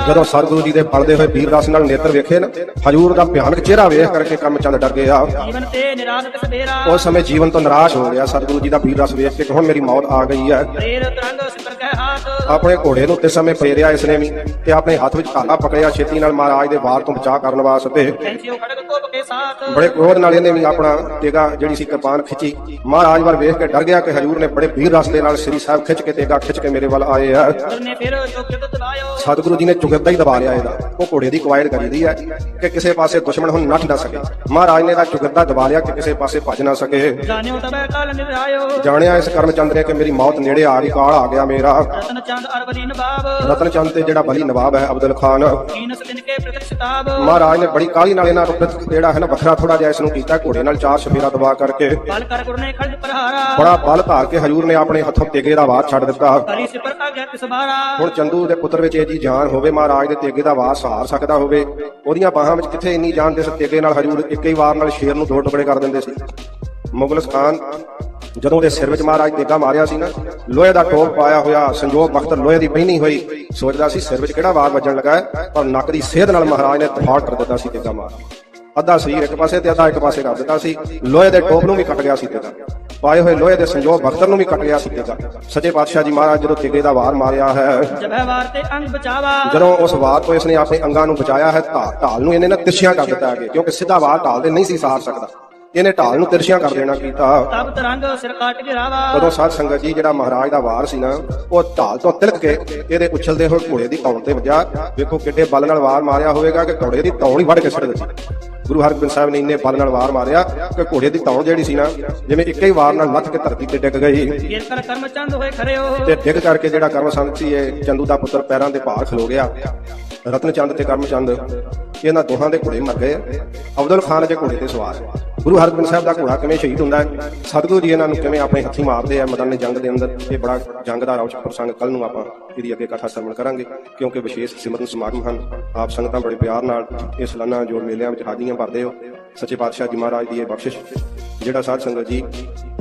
ਜਦੋਂ ਸਤਿਗੁਰੂ ਜੀ ਦੇ ਬਲਦੇ ਹੋਏ ਵੀਰ ਰਸ ਨਾਲ ਨੇਤਰ ਵੇਖੇ ਨਾ ਹਜੂਰ ਦਾ ਭਿਆਨਕ ਚਿਹਰਾ ਵੇਖ ਕਰਕੇ ਕਰਮਚੰਦ ਡਰ ਗਿਆ। ਜੀਵਨ ਤੇ ਨਿਰਾਸ਼ ਤਿਸ ਬੇਰਾ ਉਸ ਸਮੇਂ ਜੀਵਨ ਤੋਂ ਨਿਰਾਸ਼ ਹੋ ਗਿਆ। ਸਤਿਗੁਰੂ ਜੀ ਦਾ ਵੀਰ ਰਸ ਵੇਖ ਕੇ ਕਿ ਹੁਣ ਮੇਰੀ ਮੌਤ ਆ ਗਈ ਹੈ। ਪ੍ਰੇਰ ਤਰੰਗ ਸਿਪਰ ਕੈ ਹਾਥ। ਆਪਣੇ ਘੋੜੇ ਨੂੰ ਤੇ ਸਮੇਂ ਫੇਰਿਆ ਇਸਨੇ ਵੀ ਤੇ ਆਪਣੇ ਹੱਥ ਵਿੱਚ ਕਾਲਾ ਪਕੜਿਆ। ਛੇਤੀ ਨਾਲ ਮਹਾਰਾਜ ਦੇ ਵਾਰ ਤੋਂ ਬਚਾਅ ਕਰਨ ਵਾਸਤੇ ਬੜੇ ਕ੍ਰੋਧ ਨਾਲ ਇਹਨੇ ਵੀ ਆਪਣਾ ਤੇਗਾ ਜਿਹੜੀ ਸੀ ਕਿਰਪਾਨ ਖਿੱਚੀ। ਮਹਾਰਾਜ ਵੱਲ ਵੇਖ ਕੇ ਡਰ ਗਿਆ ਕਿ ਹਜੂਰ ਨੇ ਬੜੇ ਵੀਰ ਰਸ ਦੇ ਨਾਲ ਸ੍ਰੀ ਸਾਹਿਬ ਖਿੱਚ ਕੇ ਤੇਗਾ ਖਿੱਚ ਕੇ ਮੇਰੇ ਵੱਲ ਆਏ ਆ। ਸਤਿਗੁਰੂ ਜੀ ਨੇ ਚੁਗਿਰਦਾ ਹੀ ਦਬਾ ਲਿਆ ਇਹਦਾ। ਉਹ ਘੋੜੇ ਦੀ ਕਵਾਇਦ ਕਰੀਦੀ ਹੈ ਕਿ ਕਿਸੇ ਪਾਸੇ ਦੁਸ਼ਮਣ ਹੁਣ ਨੱਠ ਨਾ ਸਕੇ। ਮਹਾਰਾਜ ਨੇ ਇਹਦਾ ਚੁਗਿਰਦਾ ਦਬਾ ਲਿਆ ਕਿ ਕਿਸੇ ਪਾਸੇ ਭੱਜ ਨਾ ਸਕੇ। ਜਾਣਿਓ ਤਬੈ ਕਾਲ ਨਿਰਾਇਓ ਜਾਣਿਆ ਇਸ ਕਰਮਚੰਦ ਨੇ ਕਿ ਮੇਰੀ ਮੌਤ ਨੇੜੇ ਆ ਗਈ ਕਾਲ ਆ ਗਿਆ ਮੇਰਾ। ਰਤਨ ਚੰਦ ਅਰਬਲੀ ਨਵਾਬ। ਰਤਨ ਚੰਦ ਤੇ ਜਿਹੜਾ ਬਲੀ ਨਵਾਬ ਹੈ ਅਬਦੁਲ ਖਾਨ। ਕੀਨਸ ਦਿਨ ਕੇ ਪ੍ਰਤਿਸ਼ਤਾਬ ਮਹਾਰਾਜ ਨੇ ਬੜੀ ਕਾਲੀ ਨਾਲ ਇਹਨਾਂ ਨੂੰ ਜਿਹੜਾ ਹੈ ਨਾ ਵੱਖਰਾ ਥੋੜਾ ਜਿਹਾ ਇਸ ਨੂੰ ਕੀਤਾ ਘੋੜੇ ਨਾਲ ਚਾਰ ਸ਼ਫੀਰਾ ਦਬਾ ਕਰਕੇ। ਬਲ ਕਰ ਗੁਰ ਨੇ ਖੜਜ ਪ੍ਰਹਾਰਾ। ਬੜਾ ਬਲ ਧਾਰ ਕੇ ਹਜੂਰ ਨੇ ਆਪਣੇ ਹੱਥੋਂ ਤੇਗੇ ਦਾ ਵਾਰ ਛੱਡ ਦਿੱਤਾ। ਸਿਪਰ ਹੁਣ ਚੰਦੂ ਦੇ ਪੁੱਤਰ ਵਿੱਚ ਇਹ ਜੀ ਜਾਨ ਹੋਵੇ ਮਹਾਰਾਜ ਦੇ ਤੇਗੇ ਦਾ ਵਾਰ ਸਹਾਰ ਸਕਦਾ ਹੋਵੇ। ਉਹਦੀਆਂ ਬਾਹਾਂ ਵਿੱਚ ਕਿੱਥੇ ਇੰਨੀ ਜਾਨ ਇਸ ਤੇਗੇ ਨਾਲ ਹਜੂਰ ਇੱਕ ਹੀ ਵਾਰ ਨਾਲ ਸ਼ੇਰ ਨੂੰ ਦੋ ਟੁਕੜੇ ਕਰ ਦਿੰਦੇ ਸੀ। ਮੁਗਲਸ ਖਾਨ ਜਦੋਂ ਉਹਦੇ ਸਿਰ ਵਿੱਚ ਮਹਾਰਾਜ ਤੇਗਾ ਮਾਰਿਆ ਸੀ ਨਾ, ਲੋਹੇ ਦਾ ਟੋਪ ਪਾਇਆ ਹੋਇਆ ਸੰਜੋਗ ਬਖਤਰ ਲੋਹੇ ਦੀ ਪਹਿਨੀ ਹੋਈ। ਸੋਚਦਾ ਸੀ ਸਿਰ ਵਿੱਚ ਕਿਹੜਾ ਵਾਰ ਵੱਜਣ ਲੱਗਾ ਹੈ, ਪਰ ਨੱਕ ਦੀ ਸੇਧ ਨਾਲ ਮਹਾਰਾਜ ਨੇ ਤਫਾੜ ਕਰ ਦਿੱਤਾ ਸੀ ਤੇਗਾ ਮਾਰ ਅੱਧਾ ਸਰੀਰ ਇੱਕ ਪਾਸੇ ਤੇ ਅੱਧਾ ਇੱਕ ਪਾਸੇ ਕਰ ਦਿੱਤਾ ਸੀ। ਲੋਹੇ ਦੇ ਟੋਪ ਨੂੰ ਵੀ ਕੱਟ ਗਿਆ ਸੀ ਤੇਗਾ ਪਾਏ ਹੋਏ ਲੋਹੇ ਦੇ ਸੰਜੋਗ ਬਖਤਰ ਨੂੰ ਵੀ ਕੱਟ ਗਿਆ ਸੀ ਤੇਗਾ ਸੱਚੇ ਪਾਤਸ਼ਾਹ ਜੀ ਮਹਾਰਾਜ ਜਦੋਂ ਤੇਗੇ ਦਾ ਵਾਰ ਮਾਰਿਆ ਹੈ ਜਬੈ ਵਾਰ ਤੇ ਅੰਗ ਬਚਾਵਾ। ਜਦੋਂ ਉਸ ਵਾਰ ਤੋਂ ਇਸਨੇ ਆਪਣੇ ਅੰਗਾਂ ਨੂੰ ਬਚਾਇਆ ਹੈ ਢਾਲ ਢਾਲ ਨੂੰ ਇਹਨੇ ਨਾ ਤਿਰਛੀਆਂ ਕਰ ਦਿੱਤਾ ਅੱਗੇ ਕਿਉਂਕਿ ਸਿੱਧਾ ਵਾਰ ਢਾਲ ਦੇ ਨਹੀਂ ਸੀ ਸਹਾਰ ਸਕਦਾ। ਇਹਨੇ ਢਾਲ ਨੂੰ ਤਿਰਛੀਆਂ ਕਰ ਦੇਣਾ ਕੀਤਾ। ਤਬ ਤਰੰਗ ਸਿਰ ਕਾਟ ਗਿਰਾਵਾ ਉਦੋਂ ਸਾਧ ਸੰਗਤ ਜੀ ਜਿਹੜਾ ਮਹਾਰਾਜ ਦਾ ਵਾਰ ਸੀ ਨਾ ਉਹ ਢਾਲ ਤੋਂ ਤਿਲਕ ਕੇ ਇਹਦੇ ਉਛਲਦੇ ਹੋਏ ਘੋੜੇ ਦੀ ਧੌਣ ਤੇ ਵੱਜਾ ਵੇਖੋ ਕਿੱਡੇ ਬਲ ਨਾਲ ਵਾਰ ਮਾਰਿਆ ਹੋਵੇਗਾ ਕਿ ਘੋੜੇ ਦੀ ਧੌਣ ਹੀ ਵੱਢ ਕੇ ਛੱਡ ਦਿੱਤੀ। ਗੁਰੂ ਹਰਗੋਬਿੰਦ ਸਾਹਿਬ ਨੇ ਇੰਨੇ ਬਲ ਨਾਲ ਵਾਰ ਮਾਰਿਆ ਕਿ ਘੋੜੇ ਦੀ ਧੌਣ ਜਿਹੜੀ ਸੀ ਨਾ ਜਿਵੇਂ ਇੱਕੇ ਹੀ ਵਾਰ ਨਾਲ ਲੱਥ ਕੇ ਧਰਤੀ ਤੇ ਡਿੱਗ ਗਈ। ਫੇਰ ਕਰ ਕਰਮ ਚੰਦ ਹੋਏ ਖਰਿਓ ਤੇ ਡਿੱਗ ਕਰਕੇ ਜਿਹੜਾ ਕਰਮ ਸੰਤ ਸੀ ਇਹ ਚੰਦੂ ਦਾ ਪੁੱਤਰ ਪੈਰਾਂ ਦੇ ਭਾਰ ਖਲੋ ਗਿਆ। ਰਤਨ ਚੰਦ ਤੇ ਕਰਮ ਚੰਦ ਇਹਨਾਂ ਦੋਹਾਂ ਦੇ ਘੋੜੇ ਮਰ ਗਏ। ਅਬਦੁਲ ਖਾਨ ਦੇ ਘੋੜੇ ਤੇ ਸਵਾਰ। ਗੁਰੂ ਹਰਗੋਬਿੰਦ ਸਾਹਿਬ ਦਾ ਘੋੜਾ ਕਿਵੇਂ ਸ਼ਹੀਦ ਹੁੰਦਾ ਹੈ? ਸਤਿਗੁਰੂ ਜੀ ਇਹਨਾਂ ਨੂੰ ਕਿਵੇਂ ਆਪਣੇ ਹੱਥੀਂ ਮਾਰਦੇ ਆ? ਮਦਨ ਜੰਗ ਦੇ ਅੰਦਰ ਇਹ ਬੜਾ ਜੰਗ ਦਾ ਰੌਚਕ ਪ੍ਰਸੰਗ ਕੱਲ ਨੂੰ ਆਪਾਂ ਇਹਦੀ ਅੱਗੇ ਕਥਾ ਸਰਵਣ ਕਰਾਂਗੇ, ਕਿਉਂਕਿ ਵਿਸ਼ੇਸ਼ ਸਿਮਰਨ ਸਮਾਗਮ ਹਨ। ਆਪ ਸੰਗਤਾਂ ਬੜੇ ਪਿਆਰ ਨਾਲ ਇਹ ਸਲਾਨਾ ਜੋੜ ਮੇਲਿਆਂ ਵਿੱਚ ਹਾਜ਼ਰੀਆਂ ਭਰਦੇ ਹੋ। ਸੱਚੇ ਪਾਤਸ਼ਾਹ ਜੀ ਮਹਾਰਾਜ ਦੀ ਇਹ ਬਖਸ਼ਿਸ਼, ਜਿਹੜਾ ਸਾਧ ਸੰਗਤ ਜੀ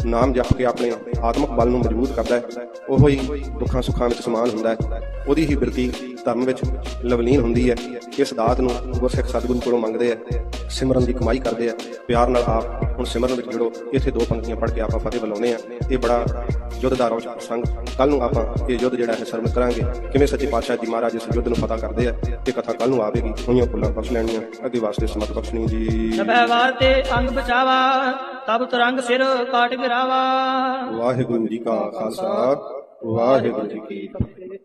ਨਾਮ ਜਪ ਕੇ ਆਪਣੇ ਆਤਮਿਕ ਬਲ ਨੂੰ ਮਜ਼ਬੂਤ ਕਰਦਾ ਹੈ, ਉਹੋ ਹੀ ਦੁੱਖਾਂ ਸੁੱਖਾਂ ਵਿੱਚ ਸਮਾਨ ਹੁੰਦਾ ਹੈ। ਉਹਦੀ ਹੀ ਬਿਰਤੀ ਧਰਮ ਵਿੱਚ ਲਵਲੀਨ ਹੁੰਦੀ ਹੈ। ਇਸ ਦਾਤ ਨੂੰ ਗੁਰਸਿੱਖ ਸਤਿਗੁਰੂ ਕੋਲੋਂ ਮੰਗਦੇ ਆ ਸਿਮਰਨ ਦੀ ਕਮਾਈ ਕਰਦੇ ਆ। ਪਿਆਰ ਨਾਲ ਆਪ ਹੁਣ ਸਿਮਰਨ ਵਿੱਚ ਜੁੜੋ। ਇੱਥੇ ਦੋ ਪੰਕਤੀਆਂ ਪੜ੍ਹ ਕੇ ਆਪਾਂ ਫਤਿਹ ਬੁਲਾਉਂਦੇ ਆ। ਇਹ ਬੜਾ ਯੁੱਧ ਦਾ ਰੌਚਕ ਪ੍ਰਸੰਗ। ਕੱਲ ਨੂੰ ਆਪਾਂ ਇਹ ਯੁੱਧ ਜਿਹੜਾ ਹੈ ਸਰਵਣ ਕਰਾਂਗੇ। ਕਿਵੇਂ ਸੱਚੇ ਪਾਤਸ਼ਾਹ ਜੀ ਮਹਾਰਾਜ ਇਸ ਯੁੱਧ ਨੂੰ ਫਤਹ ਕਰਦੇ ਆ ਇਹ ਕਥਾ ਕੱਲ ਨੂੰ ਆਵੇਗੀ। ਹੋਈਆਂ ਭੁੱਲਾਂ ਬਖਸ਼ ਲੈਣੀਆਂ। ਅੱਗੇ ਵਾਸਤੇ ਸਮਤ ਬਖਸ਼ਣੀ ਜੀ। ਜਬੈ ਵਾਰ ਤੇ ਅੰਗ ਬਚਾਵਾ ਤਬ ਤਰੰਗ ਸਿਰ ਕਾਟ ਗਿਰਾਵਾ। ਵਾਹਿਗੁਰੂ ਜੀ ਕਾ ਖਾਲਸਾ ਵਾਹਿਗੁਰੂ ਜੀ ਕੀ ਫਤਿਹ।